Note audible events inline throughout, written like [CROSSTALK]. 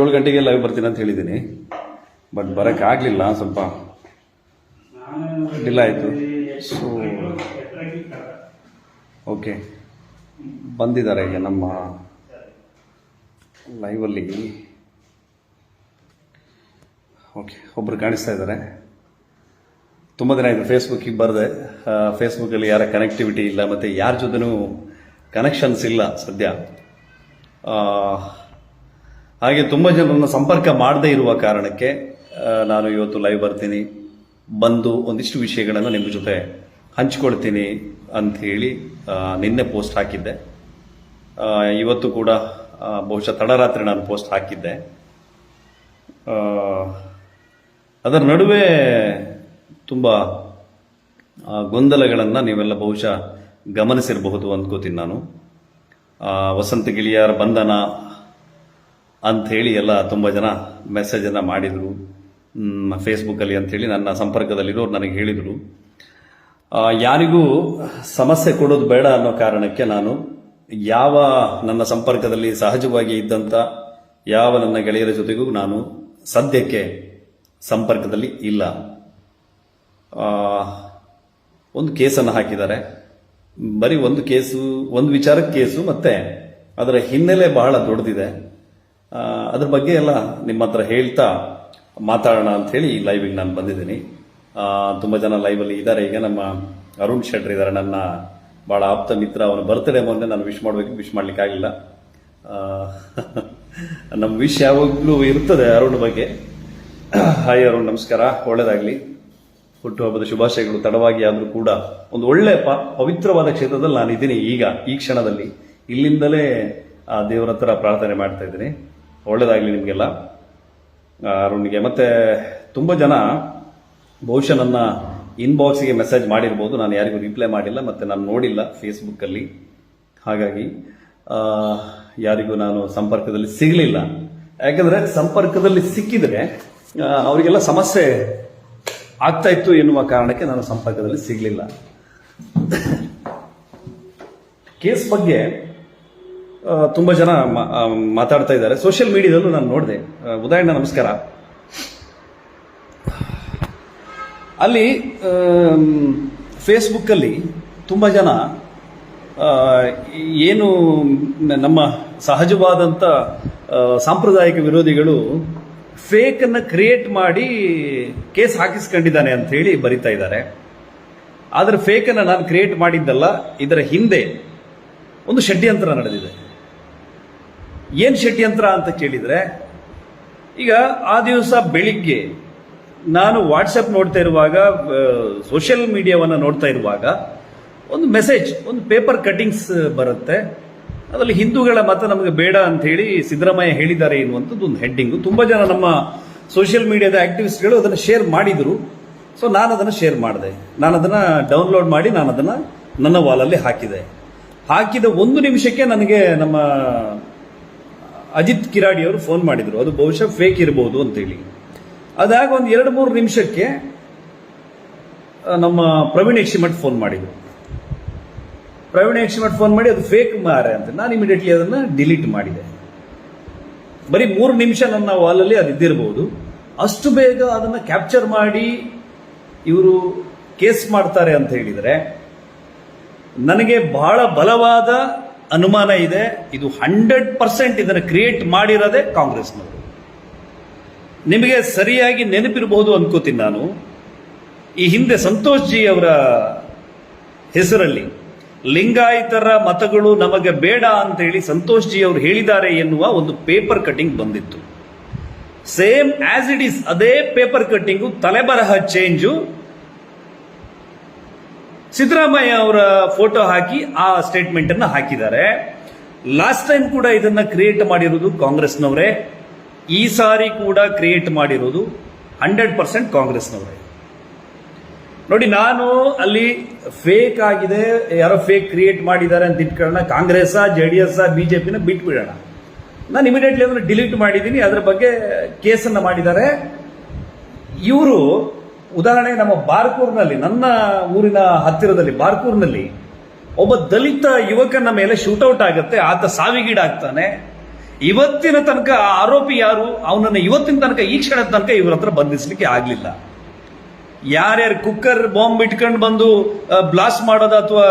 ಏಳು ಗಂಟೆಗೆ ಲೈವ್ ಬರ್ತೀನಿ ಅಂತ ಹೇಳಿದ್ದೀನಿ. ಬಟ್ ಬರೋಕ್ಕಾಗಲಿಲ್ಲ ಸ್ವಲ್ಪ ಡಿಲ್ಲ ಆಯಿತು. ಸೊ ಓಕೆ ಬಂದಿದ್ದಾರೆ ಈಗ ನಮ್ಮ ಲೈವಲ್ಲಿ ಓಕೆ ಒಬ್ಬರು ಕಾಣಿಸ್ತಾ ಇದ್ದಾರೆ. ತುಂಬ ದಿನ ಆಯಿತು ಫೇಸ್ಬುಕ್ಕಿಗೆ ಬರದೆ. ಫೇಸ್ಬುಕ್ಕಲ್ಲಿ ಯಾರ ಕನೆಕ್ಟಿವಿಟಿ ಇಲ್ಲ, ಮತ್ತು ಯಾರ ಜೊತೆನೂ ಕನೆಕ್ಷನ್ಸ್ ಇಲ್ಲ ಸದ್ಯ. ಹಾಗೆ ತುಂಬ ಜನರನ್ನು ಸಂಪರ್ಕ ಮಾಡದೇ ಇರುವ ಕಾರಣಕ್ಕೆ ನಾನು ಇವತ್ತು ಲೈವ್ ಬರ್ತೀನಿ. ಬಂದು ಒಂದಿಷ್ಟು ವಿಷಯಗಳನ್ನು ನಿಮ್ಮ ಜೊತೆ ಹಂಚ್ಕೊಳ್ತೀನಿ ಅಂತ ಹೇಳಿ ನಿನ್ನೆ ಪೋಸ್ಟ್ ಹಾಕಿದ್ದೆ. ಇವತ್ತು ಕೂಡ ಬಹುಶಃ ತಡರಾತ್ರಿ ನಾನು ಪೋಸ್ಟ್ ಹಾಕಿದ್ದೆ. ಅದರ ನಡುವೆ ತುಂಬ ಗೊಂದಲಗಳನ್ನು ನೀವೆಲ್ಲ ಬಹುಶಃ ಗಮನಿಸಿರಬಹುದು ಅಂದ್ಕೋತೀನಿ ನಾನು. ವಸಂತ ಗಿಳಿಯಾರ ಬಂಧನ ಅಂತ ಹೇಳಿ ಎಲ್ಲ ತುಂಬ ಜನ ಮೆಸೇಜನ್ನು ಮಾಡಿದರು. ಫೇಸ್ಬುಕ್ಕಲ್ಲಿ ಅಂಥೇಳಿ ನನ್ನ ಸಂಪರ್ಕದಲ್ಲಿರೋರು ನನಗೆ ಹೇಳಿದರು. ಯಾರಿಗೂ ಸಮಸ್ಯೆ ಕೊಡೋದು ಬೇಡ ಅನ್ನೋ ಕಾರಣಕ್ಕೆ ನಾನು ಯಾವ ನನ್ನ ಸಂಪರ್ಕದಲ್ಲಿ ಸಹಜವಾಗಿ ಇದ್ದಂಥ ಯಾವ ನನ್ನ ಗೆಳೆಯರ ಜೊತೆಗೂ ನಾನು ಸದ್ಯಕ್ಕೆ ಸಂಪರ್ಕದಲ್ಲಿ ಇಲ್ಲ. ಒಂದು ಕೇಸನ್ನು ಹಾಕಿದ್ದಾರೆ. ಬರೀ ಒಂದು ಕೇಸು, ಒಂದು ವಿಚಾರಕ್ಕೆ ಕೇಸು ಮತ್ತೆ ಅದರ ಹಿನ್ನೆಲೆ ಬಹಳ ದೊಡ್ಡದಿದೆ. ಅದ್ರ ಬಗ್ಗೆ ಎಲ್ಲ ನಿಮ್ಮ ಹತ್ರ ಹೇಳ್ತಾ ಮಾತಾಡೋಣ ಅಂತ ಹೇಳಿ ಲೈವಿಗೆ ನಾನು ಬಂದಿದ್ದೀನಿ. ತುಂಬ ಜನ ಲೈವಲ್ಲಿ ಇದ್ದಾರೆ. ಈಗ ನಮ್ಮ ಅರುಣ್ ಶೆಟ್ರ್ ಇದ್ದಾರೆ, ನನ್ನ ಬಹಳ ಆಪ್ತ ಮಿತ್ರ. ಅವನ ಬರ್ತ್ಡೇ ಮೊನ್ನೆ ನಾನು ವಿಶ್ ಮಾಡಬೇಕು ವಿಶ್ ಮಾಡ್ಲಿಕ್ಕೆ ಆಗಲಿಲ್ಲ. ನಮ್ಮ ವಿಶ್ ಯಾವಾಗಲೂ ಇರ್ತದೆ ಅರುಣ್ ಬಗ್ಗೆ. ಹಾಯ್ ಅರುಣ್, ನಮಸ್ಕಾರ. ಒಳ್ಳೇದಾಗ್ಲಿ. ಹುಟ್ಟುಹಬ್ಬದ ಶುಭಾಶಯಗಳು. ತಡವಾಗಿ ಆದರೂ ಕೂಡ ಒಂದು ಒಳ್ಳೆ ಪ, ಪವಿತ್ರವಾದ ಕ್ಷೇತ್ರದಲ್ಲಿ ನಾನು ಇದ್ದೀನಿ ಈಗ, ಈ ಕ್ಷಣದಲ್ಲಿ. ಇಲ್ಲಿಂದಲೇ ಆ ದೇವರ ಹತ್ರ ಪ್ರಾರ್ಥನೆ ಮಾಡ್ತಾ ಇದ್ದೀನಿ. ಒಳ್ಳೇದಾಗ್ಲಿ ನಿಮಗೆಲ್ಲ. ಅರುಣ್ಗೆ ಮತ್ತೆ ತುಂಬ ಜನ ಬಹುಶಃ ನನ್ನ ಇನ್ಬಾಕ್ಸ್ಗೆ ಮೆಸೇಜ್ ಮಾಡಿರ್ಬೋದು. ನಾನು ಯಾರಿಗೂ ರಿಪ್ಲೈ ಮಾಡಿಲ್ಲ, ಮತ್ತು ನಾನು ನೋಡಿಲ್ಲ ಫೇಸ್ಬುಕ್ಕಲ್ಲಿ ಹಾಗಾಗಿ ಯಾರಿಗೂ ನಾನು ಸಂಪರ್ಕದಲ್ಲಿ ಸಿಗಲಿಲ್ಲ. ಯಾಕಂದರೆ ಸಂಪರ್ಕದಲ್ಲಿ ಸಿಕ್ಕಿದರೆ ಅವರಿಗೆಲ್ಲ ಸಮಸ್ಯೆ ಆಗ್ತಾ ಇತ್ತು ಎನ್ನುವ ಕಾರಣಕ್ಕೆ ನಾನು ಸಂಪರ್ಕದಲ್ಲಿ ಸಿಗಲಿಲ್ಲ. [COUGHS] ಕೇಸ್ ಬಗ್ಗೆ ತುಂಬ ಜನ ಮಾತಾಡ್ತಾ ಇದ್ದಾರೆ. ಸೋಷಿಯಲ್ ಮೀಡಿಯಾದಲ್ಲೂ ನಾನು ನೋಡಿದೆ. ಉದಾಹರಣೆ ನಮಸ್ಕಾರ. ಅಲ್ಲಿ ಫೇಸ್ಬುಕ್ಕಲ್ಲಿ ತುಂಬ ಜನ ಏನು ನಮ್ಮ ಸಹಜವಾದಂಥ ಸಾಂಪ್ರದಾಯಿಕ ವಿರೋಧಿಗಳು ಫೇಕನ್ನು ಕ್ರಿಯೇಟ್ ಮಾಡಿ ಕೇಸ್ ಹಾಕಿಸ್ಕೊಂಡಿದ್ದಾನೆ ಅಂತ ಹೇಳಿ ಬರಿತಾ ಇದ್ದಾರೆ. ಆದರೆ ಫೇಕನ್ನು ನಾನು ಕ್ರಿಯೇಟ್ ಮಾಡಿದ್ದಲ್ಲ, ಇದರ ಹಿಂದೆ ಒಂದು ಷಡ್ಯಂತ್ರ ನಡೆದಿದೆ. ಏನು ಷಡ್ಯಂತ್ರ ಅಂತ ಕೇಳಿದರೆ, ಈಗ ಆ ದಿವಸ ಬೆಳಿಗ್ಗೆ ನಾನು ವಾಟ್ಸಪ್ ನೋಡ್ತಾ ಇರುವಾಗ ಸೋಷಿಯಲ್ ಮೀಡಿಯಾವನ್ನು ನೋಡ್ತಾ ಇರುವಾಗ ಒಂದು ಮೆಸೇಜ್, ಒಂದು ಪೇಪರ್ ಕಟಿಂಗ್ಸ್ ಬರುತ್ತೆ. ಅದರಲ್ಲಿ ಹಿಂದೂಗಳ ಮತ ನಮಗೆ ಬೇಡ ಅಂತ ಹೇಳಿ ಸಿದ್ದರಾಮಯ್ಯ ಹೇಳಿದ್ದಾರೆ ಎನ್ನುವಂಥದ್ದು ಒಂದು ಹೆಡ್ಡಿಂಗು. ತುಂಬ ಜನ ನಮ್ಮ ಸೋಷಿಯಲ್ ಮೀಡಿಯಾದ ಆಕ್ಟಿವಿಸ್ಟ್ಗಳು ಅದನ್ನು ಶೇರ್ ಮಾಡಿದರು. ಸೊ ನಾನು ಅದನ್ನು ಶೇರ್ ಮಾಡಿದೆ. ನಾನು ಅದನ್ನು ಡೌನ್ಲೋಡ್ ಮಾಡಿ ನಾನು ಅದನ್ನು ನನ್ನ ವಾಲಲ್ಲಿ ಹಾಕಿದೆ. ಹಾಕಿದ ಒಂದು ನಿಮಿಷಕ್ಕೆ ನನಗೆ ನಮ್ಮ ಅಜಿತ್ ಕಿರಾಡಿ ಅವರು ಫೋನ್ ಮಾಡಿದರು. ಅದು ಬಹುಶಃ ಫೇಕ್ ಇರಬಹುದು ಅಂತೇಳಿ. ಅದಾಗ ಒಂದು ಎರಡು ಮೂರು ನಿಮಿಷಕ್ಕೆ ನಮ್ಮ ಪ್ರವೀಣ್ ಯಕ್ಷಿಮಠ್ ಫೋನ್ ಮಾಡಿದರು. ಪ್ರವೀಣ್ ಯಕ್ಷಿಮಠ್ ಫೋನ್ ಮಾಡಿ, ಅದು ಫೇಕ್ ಮಾರೆ ಅಂತ. ನಾನು ಇಮಿಡಿಯೇಟ್ಲಿ ಅದನ್ನು ಡಿಲೀಟ್ ಮಾಡಿದೆ. ಬರೀ ಮೂರು ನಿಮಿಷ ನನ್ನ ವಾಲಲ್ಲಿ ಅದು ಇದ್ದಿರಬಹುದು ಅಷ್ಟು ಬೇಗ ಅದನ್ನು ಕ್ಯಾಪ್ಚರ್ ಮಾಡಿ ಇವರು ಕೇಸ್ ಮಾಡ್ತಾರೆ ಅಂತ ಹೇಳಿದರೆ, ನನಗೆ ಬಹಳ ಬಲವಾದ ಅನುಮಾನ ಇದೆ, ಇದು ಹಂಡ್ರೆಡ್ ಪರ್ಸೆಂಟ್ ಇದನ್ನು ಕ್ರಿಯೇಟ್ ಮಾಡಿರೋದೇ ಕಾಂಗ್ರೆಸ್ನವರು. ನಿಮಗೆ ಸರಿಯಾಗಿ ನೆನಪಿರಬಹುದು ಅನ್ಕೋತೀನಿ ನಾನು. ಈ ಹಿಂದೆ ಸಂತೋಷ್ ಜಿ ಅವರ ಹೆಸರಲ್ಲಿ, ಲಿಂಗಾಯತರ ಮತಗಳು ನಮಗೆ ಬೇಡ ಅಂತ ಹೇಳಿ ಸಂತೋಷ್ ಜಿ ಅವರು ಹೇಳಿದ್ದಾರೆ ಎನ್ನುವ ಒಂದು ಪೇಪರ್ ಕಟಿಂಗ್ ಬಂದಿತ್ತು. ಸೇಮ್ ಆಸ್ ಇಟ್ ಈಸ್ ಅದೇ ಪೇಪರ್ ಕಟ್ಟಿಂಗು ತಲೆಬರಹ ಚೇಂಜು ಸಿದ್ದರಾಮಯ್ಯ ಅವರ ಫೋಟೋ ಹಾಕಿ ಆ ಸ್ಟೇಟ್ಮೆಂಟ್ ಅನ್ನು ಹಾಕಿದ್ದಾರೆ. ಲಾಸ್ಟ್ ಟೈಮ್ ಕೂಡ ಇದನ್ನ ಕ್ರಿಯೇಟ್ ಮಾಡಿರೋದು ಕಾಂಗ್ರೆಸ್ನವರೇ. ಈ ಸಾರಿ ಕೂಡ ಕ್ರಿಯೇಟ್ ಮಾಡಿರೋದು ಹಂಡ್ರೆಡ್ ಪರ್ಸೆಂಟ್ ಕಾಂಗ್ರೆಸ್ನವರೇ. ನೋಡಿ, ನಾನು ಅಲ್ಲಿ ಫೇಕ್ ಆಗಿದೆ, ಯಾರೋ ಫೇಕ್ ಕ್ರಿಯೇಟ್ ಮಾಡಿದ್ದಾರೆ ಅಂತ ಇಟ್ಕೊಳ್ಳೋಣ. ಕಾಂಗ್ರೆಸ್ ಜೆ ಡಿ ಎಸ್ ಬಿಜೆಪಿನ ಬಿಟ್ಬಿಡೋಣ. ನಾನು ಇಮಿಡಿಯೇಟ್ಲಿ ಅದನ್ನು ಡಿಲೀಟ್ ಮಾಡಿದ್ದೀನಿ ಅದರ ಬಗ್ಗೆ ಕೇಸನ್ನು ಮಾಡಿದ್ದಾರೆ. ಇವರು ಉದಾಹರಣೆಗೆ ನಮ್ಮ ಬಾರ್ಕೂರ್ನಲ್ಲಿ, ನನ್ನ ಊರಿನ ಹತ್ತಿರದಲ್ಲಿ, ಬಾರ್ಕೂರ್ನಲ್ಲಿ ಒಬ್ಬ ದಲಿತ ಯುವಕನ ಮೇಲೆ ಶೂಟೌಟ್ ಆಗುತ್ತೆ, ಆತ ಸಾವಿಗೀಡಾಗ್ತಾನೆ. ಇವತ್ತಿನ ತನಕ ಆ ಆರೋಪಿ ಯಾರು? ಅವನನ್ನು ಇವತ್ತಿನ ತನಕ ಈ ಕ್ಷಣದ ತನಕ ಇವ್ರ ಹತ್ರ ಬಂಧಿಸಲಿಕ್ಕೆ ಆಗ್ಲಿಲ್ಲ. ಯಾರ್ಯಾರು ಕುಕ್ಕರ್, ಬಾಂಬ್ ಇಟ್ಕೊಂಡು ಬಂದು ಬ್ಲಾಸ್ಟ್ ಮಾಡೋದು ಅಥವಾ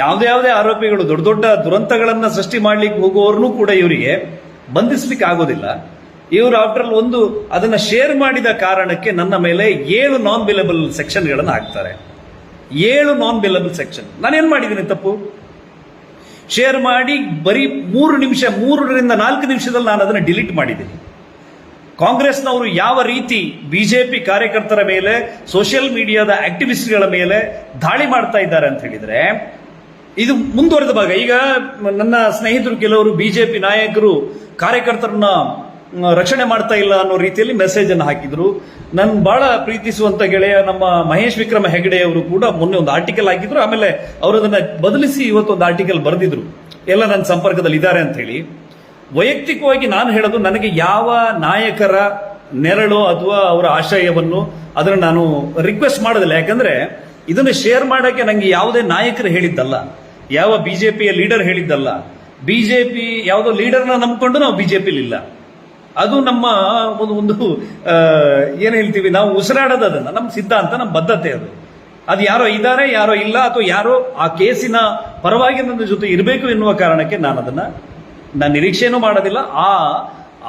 ಯಾವುದೇ ಯಾವುದೇ ಆರೋಪಿಗಳು ದೊಡ್ಡ ದೊಡ್ಡ ದುರಂತಗಳನ್ನು ಸೃಷ್ಟಿ ಮಾಡ್ಲಿಕ್ಕೆ ಹೋಗುವವ್ರನ್ನೂ ಕೂಡ ಇವರಿಗೆ ಬಂಧಿಸ್ಲಿಕ್ಕೆ ಆಗೋದಿಲ್ಲ. ಇವರು ಆಫ್ಟರ್ ಒಂದು ಅದನ್ನ ಶೇರ್ ಮಾಡಿದ ಕಾರಣಕ್ಕೆ ನನ್ನ ಮೇಲೆ ಏಳು ನಾನ್ ಬಿಲಬಲ್ ಸೆಕ್ಷನ್ಗಳನ್ನು ಹಾಕ್ತಾರೆ. ಏಳು ನಾನ್ ಬಿಲೆಬಲ್ ಸೆಕ್ಷನ್ ನಾನೇನ್ ಮಾಡಿದ್ದೀನಿ ತಪ್ಪು? ಶೇರ್ ಮಾಡಿ ಬರೀ ಮೂರು ನಿಮಿಷ, ಮೂರರಿಂದ ನಾಲ್ಕು ನಿಮಿಷದಲ್ಲಿ ನಾನು ಅದನ್ನು ಡಿಲೀಟ್ ಮಾಡಿದ್ದೀನಿ. ಕಾಂಗ್ರೆಸ್ನವರು ಯಾವ ರೀತಿ ಬಿಜೆಪಿ ಕಾರ್ಯಕರ್ತರ ಮೇಲೆ ಸೋಷಿಯಲ್ ಮೀಡಿಯಾದ ಆಕ್ಟಿವಿಸ್ಟ್ಗಳ ಮೇಲೆ ದಾಳಿ ಮಾಡ್ತಾ ಇದ್ದಾರೆ ಅಂತ ಹೇಳಿದ್ರೆ, ಇದು ಮುಂದುವರೆದ ಭಾಗ. ಈಗ ನನ್ನ ಸ್ನೇಹಿತರು ಕೆಲವರು ಬಿಜೆಪಿ ನಾಯಕರು, ಕಾರ್ಯಕರ್ತರನ್ನ ರಕ್ಷಣೆ ಮಾಡ್ತಾ ಇಲ್ಲ ಅನ್ನೋ ರೀತಿಯಲ್ಲಿ ಮೆಸೇಜ್ ಅನ್ನು ಹಾಕಿದ್ರು. ನನ್ ಬಹಳ ಪ್ರೀತಿಸುವಂತ ಗೆಳೆಯ ನಮ್ಮ ಮಹೇಶ್ ವಿಕ್ರಮ ಹೆಗಡೆ ಅವರು ಕೂಡ ಮೊನ್ನೆ ಒಂದು ಆರ್ಟಿಕಲ್ ಹಾಕಿದ್ರು. ಆಮೇಲೆ ಅವರು ಅದನ್ನ ಬದಲಿಸಿ ಇವತ್ತು ಒಂದು ಆರ್ಟಿಕಲ್ ಬರೆದಿದ್ರು. ಎಲ್ಲ ನನ್ನ ಸಂಪರ್ಕದಲ್ಲಿ ಇದ್ದಾರೆ ಅಂತ ಹೇಳಿ. ವೈಯಕ್ತಿಕವಾಗಿ ನಾನು ಹೇಳೋದು ನನಗೆ ಯಾವ ನಾಯಕರ ನೆರಳು ಅಥವಾ ಅವರ ಆಶಯವನ್ನು ಅದನ್ನು ನಾನು ರಿಕ್ವೆಸ್ಟ್ ಮಾಡೋದಿಲ್ಲ. ಯಾಕಂದ್ರೆ ಇದನ್ನು ಶೇರ್ ಮಾಡೋಕ್ಕೆ ನನಗೆ ಯಾವುದೇ ನಾಯಕರು ಹೇಳಿದ್ದಲ್ಲ. ಯಾವ ಬಿಜೆಪಿಯ ಲೀಡರ್ ಹೇಳಿದ್ದಲ್ಲ. ಬಿಜೆಪಿ ಯಾವುದೋ ಲೀಡರ್ನ ನಂಬಿಕೊಂಡು ನಾವು ಬಿಜೆಪಿಲಿ ಇಲ್ಲ. ಅದು ನಮ್ಮ ಒಂದು ಒಂದು ಏನು ಹೇಳ್ತೀವಿ, ನಾವು ಉಸಿರಾಡೋದು ಅದನ್ನ, ನಮ್ಮ ಸಿದ್ಧಾಂತ, ನಮ್ಮ ಬದ್ಧತೆ ಅದು. ಅದು ಯಾರೋ ಇದ್ದಾರೆ, ಯಾರೋ ಇಲ್ಲ, ಅಥವಾ ಯಾರೋ ಆ ಕೇಸಿನ ಪರವಾಗಿ ನನ್ನ ಜೊತೆ ಇರಬೇಕು ಎನ್ನುವ ಕಾರಣಕ್ಕೆ ನಾನು ಅದನ್ನ, ನಾನು ನಿರೀಕ್ಷೆನೂ ಮಾಡೋದಿಲ್ಲ, ಆ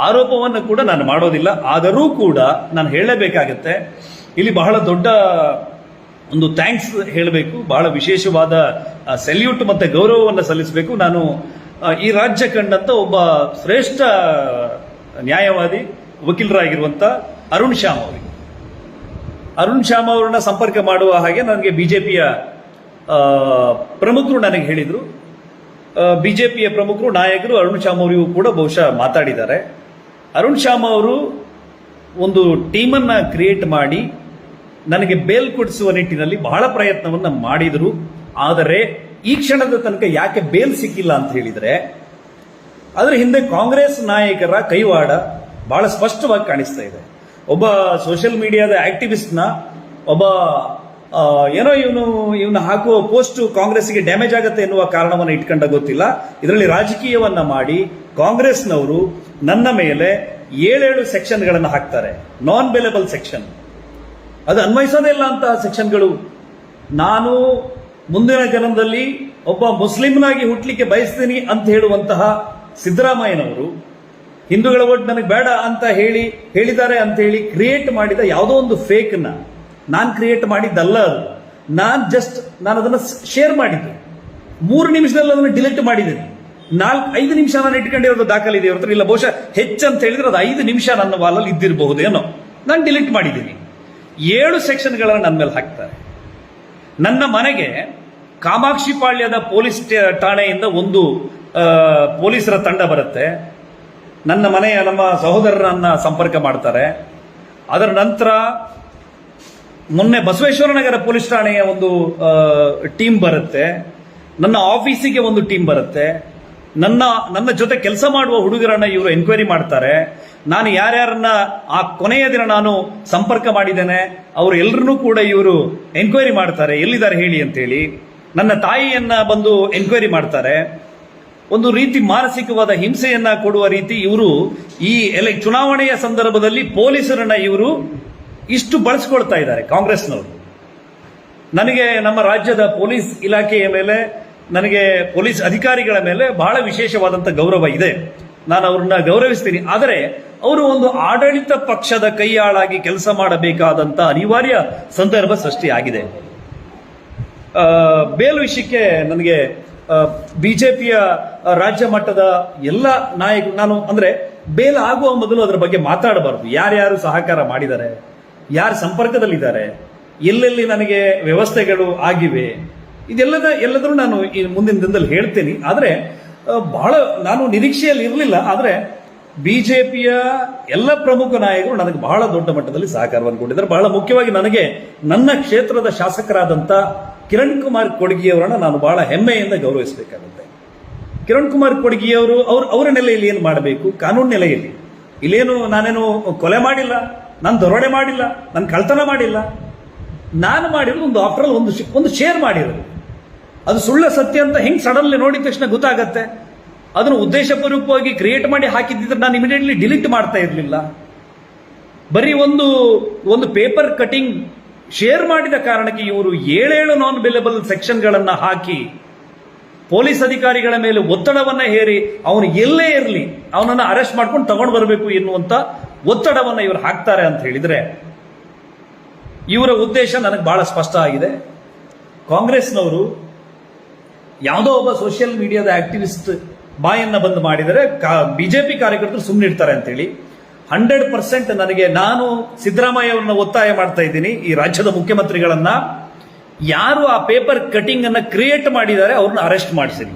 ಆರೋಪವನ್ನು ಕೂಡ ನಾನು ಮಾಡೋದಿಲ್ಲ. ಆದರೂ ಕೂಡ ನಾನು ಹೇಳಲೇಬೇಕಾಗತ್ತೆ ಇಲ್ಲಿ ಬಹಳ ದೊಡ್ಡ ಒಂದು ಥ್ಯಾಂಕ್ಸ್ ಹೇಳಬೇಕು, ಬಹಳ ವಿಶೇಷವಾದ ಸೆಲ್ಯೂಟ್ ಮತ್ತೆ ಗೌರವವನ್ನು ಸಲ್ಲಿಸಬೇಕು. ನಾನು ಈ ರಾಜ್ಯ ಕಂಡಂಥ ಒಬ್ಬ ಶ್ರೇಷ್ಠ ನ್ಯಾಯವಾದಿ ವಕೀಲರಾಗಿರುವಂತ ಅರುಣ್ ಶ್ಯಾಮ್ ಅವರಿಗೆ ಅರುಣ್ ಶ್ಯಾಮ್ ಅವರನ್ನ ಸಂಪರ್ಕ ಮಾಡುವ ಹಾಗೆ ನನಗೆ ಬಿಜೆಪಿಯ ಪ್ರಮುಖರು ನನಗೆ ಹೇಳಿದರು. ಬಿಜೆಪಿಯ ಪ್ರಮುಖರು, ನಾಯಕರು ಅರುಣ್ ಶ್ಯಾಮ್ ಅವರಿಗೂ ಕೂಡ ಬಹುಶಃ ಮಾತಾಡಿದ್ದಾರೆ. ಅರುಣ್ ಶ್ಯಾಮ್ ಅವರು ಒಂದು ಟೀಮನ್ನು ಕ್ರಿಯೇಟ್ ಮಾಡಿ ನನಗೆ ಬೇಲ್ ಕೊಡಿಸುವ ನಿಟ್ಟಿನಲ್ಲಿ ಬಹಳ ಪ್ರಯತ್ನವನ್ನು ಮಾಡಿದರು. ಆದರೆ ಈ ಕ್ಷಣದ ತನಕ ಯಾಕೆ ಬೇಲ್ ಸಿಕ್ಕಿಲ್ಲ ಅಂತ ಹೇಳಿದ್ರೆ ಅದರ ಹಿಂದೆ ಕಾಂಗ್ರೆಸ್ ನಾಯಕರ ಕೈವಾಡ ಬಹಳ ಸ್ಪಷ್ಟವಾಗಿ ಕಾಣಿಸ್ತಾ ಇದೆ. ಒಬ್ಬ ಸೋಷಿಯಲ್ ಮೀಡಿಯಾದ ಆಕ್ಟಿವಿಸ್ಟ್ನ ಒಬ್ಬ ಏನೋ ಇವನು ಇವನು ಹಾಕುವ ಪೋಸ್ಟ್ ಕಾಂಗ್ರೆಸ್ಗೆ ಡ್ಯಾಮೇಜ್ ಆಗುತ್ತೆ ಎನ್ನುವ ಕಾರಣವನ್ನು ಇಟ್ಕೊಂಡ ಗೊತ್ತಿಲ್ಲ. ಇದರಲ್ಲಿ ರಾಜಕೀಯವನ್ನ ಮಾಡಿ ಕಾಂಗ್ರೆಸ್ನವರು ನನ್ನ ಮೇಲೆ ಏಳೇಳು ಸೆಕ್ಷನ್ಗಳನ್ನು ಹಾಕ್ತಾರೆ. ನಾನ್ ಬೆಲೆಬಲ್ ಸೆಕ್ಷನ್ ಅದು ಅನ್ವಯಿಸೋದೇ ಇಲ್ಲ ಅಂತ ಸೆಕ್ಷನ್ಗಳು. ನಾನು ಮುಂದಿನ ಜನ್ಮದಲ್ಲಿ ಒಬ್ಬ ಮುಸ್ಲಿಂನಾಗಿ ಹುಟ್ಟಲಿಕ್ಕೆ ಬಯಸ್ತೀನಿ ಅಂತ ಹೇಳುವಂತಹ ಸಿದ್ದರಾಮಯ್ಯನವರು, ಹಿಂದೂಗಳ ಓಟ್ ನನಗೆ ಬೇಡ ಅಂತ ಹೇಳಿ, ಹೇಳಿದ್ದಾರೆ ಅಂತ ಹೇಳಿ ಕ್ರಿಯೇಟ್ ಮಾಡಿದ ಯಾವುದೋ ಒಂದು ಫೇಕ್ನ ನಾನು ಕ್ರಿಯೇಟ್ ಮಾಡಿದ್ದಲ್ಲ ಅದು. ನಾನು ಜಸ್ಟ್ ನಾನು ಅದನ್ನು ಶೇರ್ ಮಾಡಿದ್ದೆ. ಮೂರು ನಿಮಿಷದಲ್ಲಿ ಅದನ್ನು ಡಿಲೀಟ್ ಮಾಡಿದ್ದೀನಿ ನಾಲ್ಕು, ಐದು ನಿಮಿಷ ನಾನು ಇಟ್ಕೊಂಡಿರೋದು ದಾಖಲೆ ಇದೆ ಹತ್ರ ಇಲ್ಲ ಬಹುಶಃ ಹೆಚ್ಚಂತ ಹೇಳಿದ್ರೆ ಅದು ಐದು ನಿಮಿಷ ನನ್ನ ವಾಲಲ್ಲಿ ಇದ್ದಿರಬಹುದೇನೋ ನಾನು ಡಿಲೀಟ್ ಮಾಡಿದ್ದೀನಿ. ಏಳು ಸೆಕ್ಷನ್ಗಳನ್ನು ನನ್ನ ಮೇಲೆ ಹಾಕ್ತಾರೆ. ನನ್ನ ಮನೆಗೆ ಕಾಮಾಕ್ಷಿ ಪಾಳ್ಯದ ಪೊಲೀಸ್ ಠಾಣೆಯಿಂದ ಒಂದು ಪೊಲೀಸರ ತಂಡ ಬರುತ್ತೆ. ನನ್ನ ಮನೆಯ ನಮ್ಮ ಸಹೋದರರನ್ನ ಸಂಪರ್ಕ ಮಾಡ್ತಾರೆ. ಅದರ ನಂತರ ಮೊನ್ನೆ ಬಸವೇಶ್ವರ ನಗರ ಪೊಲೀಸ್ ಠಾಣೆಯ ಒಂದು ಟೀಮ್ ಬರುತ್ತೆ. ನನ್ನ ಆಫೀಸಿಗೆ ಒಂದು ಟೀಮ್ ಬರುತ್ತೆ. ನನ್ನ ನನ್ನ ಜೊತೆ ಕೆಲಸ ಮಾಡುವ ಹುಡುಗರನ್ನ ಇವರು ಎನ್ಕ್ವೈರಿ ಮಾಡ್ತಾರೆ. ನಾನು ಯಾರ್ಯಾರನ್ನ ಆ ಕೊನೆಯ ದಿನ ನಾನು ಸಂಪರ್ಕ ಮಾಡಿದ್ದೇನೆ, ಅವರು ಎಲ್ಲರನ್ನೂ ಕೂಡ ಇವರು ಎನ್ಕ್ವೈರಿ ಮಾಡ್ತಾರೆ. ಎಲ್ಲಿದ್ದಾರೆ ಹೇಳಿ ಅಂತೇಳಿ. ನನ್ನ ತಾಯಿಯನ್ನ ಬಂದು ಎನ್ಕ್ವೈರಿ ಮಾಡ್ತಾರೆ. ಒಂದು ರೀತಿ ಮಾನಸಿಕವಾದ ಹಿಂಸೆಯನ್ನ ಕೊಡುವ ರೀತಿ ಇವರು ಈ ಎಲೆ ಚುನಾವಣೆಯ ಸಂದರ್ಭದಲ್ಲಿ ಪೊಲೀಸರನ್ನ ಇವರು ಇಷ್ಟು ಬಳಸ್ಕೊಳ್ತಾ ಇದ್ದಾರೆ ಕಾಂಗ್ರೆಸ್ನವರು. ನನಗೆ ನಮ್ಮ ರಾಜ್ಯದ ಪೊಲೀಸ್ ಇಲಾಖೆಯ ಮೇಲೆ, ನನಗೆ ಪೊಲೀಸ್ ಅಧಿಕಾರಿಗಳ ಮೇಲೆ ಬಹಳ ವಿಶೇಷವಾದಂತ ಗೌರವ ಇದೆ. ನಾನು ಅವ್ರನ್ನ ಗೌರವಿಸ್ತೀನಿ. ಆದರೆ ಅವರು ಒಂದು ಆಡಳಿತ ಪಕ್ಷದ ಕೈಯಾಳಾಗಿ ಕೆಲಸ ಮಾಡಬೇಕಾದಂತ ಅನಿವಾರ್ಯ ಸಂದರ್ಭ ಸೃಷ್ಟಿಯಾಗಿದೆ. ಬೇಲ್ ವಿಷಯಕ್ಕೆ ನನಗೆ ಬಿಜೆಪಿಯ ರಾಜ್ಯ ಮಟ್ಟದ ಎಲ್ಲ ನಾಯಕರು ನಾನು ಅಂದ್ರೆ ಬೇಲ್ ಆಗುವ ಮೊದಲು ಅದರ ಬಗ್ಗೆ ಮಾತಾಡಬಾರದು. ಯಾರ್ಯಾರು ಸಹಕಾರ ಮಾಡಿದ್ದಾರೆ, ಯಾರು ಸಂಪರ್ಕದಲ್ಲಿದ್ದಾರೆ, ಎಲ್ಲೆಲ್ಲಿ ನನಗೆ ವ್ಯವಸ್ಥೆಗಳು ಆಗಿವೆ, ಇದೆಲ್ಲದ ಎಲ್ಲದರೂ ನಾನು ಈ ಮುಂದಿನ ದಿನದಲ್ಲಿ ಹೇಳ್ತೇನೆ. ಆದರೆ ಬಹಳ, ನಾನು ನಿರೀಕ್ಷೆಯಲ್ಲಿ ಇರಲಿಲ್ಲ, ಆದರೆ ಬಿಜೆಪಿಯ ಎಲ್ಲ ಪ್ರಮುಖ ನಾಯಕರು ನನಗೆ ಬಹಳ ದೊಡ್ಡ ಮಟ್ಟದಲ್ಲಿ ಸಹಕಾರವನ್ನು ಕೊಟ್ಟಿದ್ದಾರೆ. ಬಹಳ ಮುಖ್ಯವಾಗಿ ನನಗೆ ನನ್ನ ಕ್ಷೇತ್ರದ ಶಾಸಕರಾದಂಥ ಕಿರಣ್ ಕುಮಾರ್ ಕೊಡಗಿಯವರನ್ನ ನಾನು ಬಹಳ ಹೆಮ್ಮೆಯಿಂದ ಗೌರವಿಸಬೇಕಾಗುತ್ತೆ. ಕಿರಣ್ ಕುಮಾರ್ ಕೊಡಗಿಯವರು ಅವ್ರ, ಅವರ ನೆಲೆಯಲ್ಲಿ ಏನು ಮಾಡಬೇಕು? ಕಾನೂನು ನೆಲೆಯಲ್ಲಿ. ಇಲ್ಲೇನು ನಾನೇನು ಕೊಲೆ ಮಾಡಿಲ್ಲ? ನಾನು ದರೋಡೆ ಮಾಡಿಲ್ಲ? ನಾನು ಕಳ್ತನ ಮಾಡಿಲ್ಲ? ನಾನು ಮಾಡಿರೋದು ಒಂದು ಆಫ್ಟರ್ ಒಂದು ಒಂದು ಶೇರ್ ಮಾಡಿರೋದು. ಅದು ಸುಳ್ಳ ಸತ್ಯ ಅಂತ ಹೆಂಗೆ ಸಡನ್ಲಿ ನೋಡಿದ ತಕ್ಷಣ ಗೊತ್ತಾಗತ್ತೆ. ಅದನ್ನು ಉದ್ದೇಶಪೂರ್ವಕವಾಗಿ ಕ್ರಿಯೇಟ್ ಮಾಡಿ ಹಾಕಿದ್ದಿದ್ರೆ ನಾನು ಇಮಿಡಿಯೇಟ್ಲಿ ಡಿಲೀಟ್ ಮಾಡ್ತಾ ಇರಲಿಲ್ಲ. ಬರೀ ಒಂದು ಒಂದು ಪೇಪರ್ ಕಟಿಂಗ್ ಶೇರ್ ಮಾಡಿದ ಕಾರಣಕ್ಕೆ ಇವರು ಏಳೇಳು ನಾನ್ ಬೆಲೆಬಲ್ ಸೆಕ್ಷನ್ಗಳನ್ನು ಹಾಕಿ, ಪೊಲೀಸ್ ಅಧಿಕಾರಿಗಳ ಮೇಲೆ ಒತ್ತಡವನ್ನ ಹೇರಿ, ಅವನು ಎಲ್ಲೇ ಇರಲಿ, ಅವನನ್ನು ಅರೆಸ್ಟ್ ಮಾಡ್ಕೊಂಡು ತಗೊಂಡು ಬರಬೇಕು ಎನ್ನುವಂತ ಒತ್ತಡವನ್ನ ಇವರು ಹಾಕ್ತಾರೆ ಅಂತ ಹೇಳಿದ್ರೆ, ಇವರ ಉದ್ದೇಶ ನನಗೆ ಬಹಳ ಸ್ಪಷ್ಟ ಆಗಿದೆ. ಕಾಂಗ್ರೆಸ್ನವರು ಯಾವುದೋ ಒಬ್ಬ ಸೋಷಿಯಲ್ ಮೀಡಿಯಾದ ಆಕ್ಟಿವಿಸ್ಟ್ ಬಾಯನ್ನ ಬಂದ್ ಮಾಡಿದರೆ ಬಿಜೆಪಿ ಕಾರ್ಯಕರ್ತರು ಸುಮ್ಮನೆ ಇರ್ತಾರೆ ಅಂತೇಳಿ. ಹಂಡ್ರೆಡ್ ಪರ್ಸೆಂಟ್ ನನಗೆ ನಾನು ಸಿದ್ದರಾಮಯ್ಯ ಅವರನ್ನ ಒತ್ತಾಯ ಮಾಡ್ತಾ ಇದ್ದೀನಿ ಈ ರಾಜ್ಯದ ಮುಖ್ಯಮಂತ್ರಿಗಳನ್ನ. ಯಾರು ಆ ಪೇಪರ್ ಕಟಿಂಗ್ ಅನ್ನ ಕ್ರಿಯೇಟ್ ಮಾಡಿದ್ದಾರೆ ಅವ್ರನ್ನ ಅರೆಸ್ಟ್ ಮಾಡಿಸಿರಿ.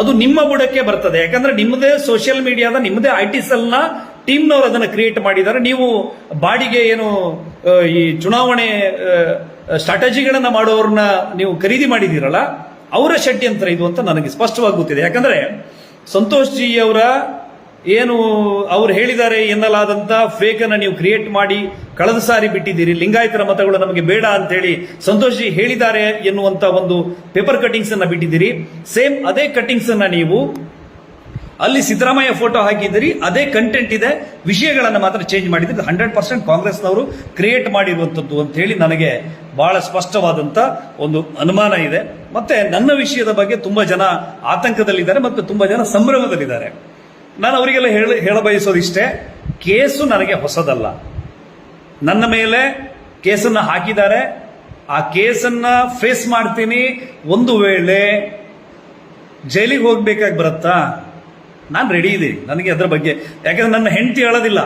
ಅದು ನಿಮ್ಮ ಬುಡಕ್ಕೆ ಬರ್ತದೆ. ಯಾಕಂದ್ರೆ ನಿಮ್ಮದೇ ಸೋಷಿಯಲ್ ಮೀಡಿಯಾದ, ನಿಮ್ಮದೇ ಐ ಟಿ ಸೆಲ್ನ ಟೀಮ್ನವರು ಅದನ್ನ ಕ್ರಿಯೇಟ್ ಮಾಡಿದ್ದಾರೆ. ನೀವು ಬಾಡಿಗೆ ಏನು ಈ ಚುನಾವಣೆ ಸ್ಟ್ರಾಟಜಿಗಳನ್ನ ಮಾಡೋರನ್ನ ನೀವು ಖರೀದಿ ಮಾಡಿದ್ದೀರಲ್ಲ, ಅವರ ಷಡ್ಯಂತ್ರ ಇದು ಅಂತ ನನಗೆ ಸ್ಪಷ್ಟವಾಗಿ ಗೊತ್ತಿದೆ. ಯಾಕಂದ್ರೆ ಸಂತೋಷ್ ಜಿ ಅವರ ಏನು ಅವ್ರು ಹೇಳಿದ್ದಾರೆ ಎನ್ನಲಾದಂಥ ಫೇಕನ್ನು ನೀವು ಕ್ರಿಯೇಟ್ ಮಾಡಿ ಕಳೆದ ಸಾರಿ ಬಿಟ್ಟಿದ್ದೀರಿ. ಲಿಂಗಾಯತರ ಮತಗಳು ನಮಗೆ ಬೇಡ ಅಂತೇಳಿ ಸಂತೋಷ್ ಜಿ ಹೇಳಿದ್ದಾರೆ ಎನ್ನುವಂಥ ಒಂದು ಪೇಪರ್ ಕಟಿಂಗ್ಸ್ ಅನ್ನ ಬಿಟ್ಟಿದ್ದೀರಿ. ಸೇಮ್ ಅದೇ ಕಟಿಂಗ್ಸ್ ಅನ್ನ ನೀವು ಅಲ್ಲಿ ಸಿದ್ದರಾಮಯ್ಯ ಫೋಟೋ ಹಾಕಿದ್ದೀರಿ ಅದೇ ಕಂಟೆಂಟ್ ಇದೆ. ವಿಷಯಗಳನ್ನು ಮಾತ್ರ ಚೇಂಜ್ ಮಾಡಿದ್ರೆ ಹಂಡ್ರೆಡ್ ಪರ್ಸೆಂಟ್ ಕಾಂಗ್ರೆಸ್ನವರು ಕ್ರಿಯೇಟ್ ಮಾಡಿರುವಂಥದ್ದು ಅಂತ ಹೇಳಿ ನನಗೆ ಬಹಳ ಸ್ಪಷ್ಟವಾದಂತ ಒಂದು ಅನುಮಾನ ಇದೆ. ಮತ್ತೆ ನನ್ನ ವಿಷಯದ ಬಗ್ಗೆ ತುಂಬಾ ಜನ ಆತಂಕದಲ್ಲಿದ್ದಾರೆ ಮತ್ತು ತುಂಬಾ ಜನ ಸಂಭ್ರಮದಲ್ಲಿದ್ದಾರೆ. ನಾನು ಅವರಿಗೆಲ್ಲ ಹೇಳ ಹೇಳ ಬಯಸೋದಿಷ್ಟೇ ಕೇಸು ನನಗೆ ಹೊಸದಲ್ಲ. ನನ್ನ ಮೇಲೆ ಕೇಸನ್ನ ಹಾಕಿದ್ದಾರೆ. ಆ ಕೇಸನ್ನ ಫೇಸ್ ಮಾಡ್ತೀನಿ. ಒಂದು ವೇಳೆ ಜೈಲಿಗೆ ಹೋಗ್ಬೇಕಾಗಿ ಬರುತ್ತಾ? ನಾನು ರೆಡಿ ಇದ್ದೀನಿ, ನನಗೆ ಅದರ ಬಗ್ಗೆ. ಯಾಕಂದ್ರೆ ನನ್ನ ಹೆಂಡತಿ ಹೇಳೋದಿಲ್ಲ.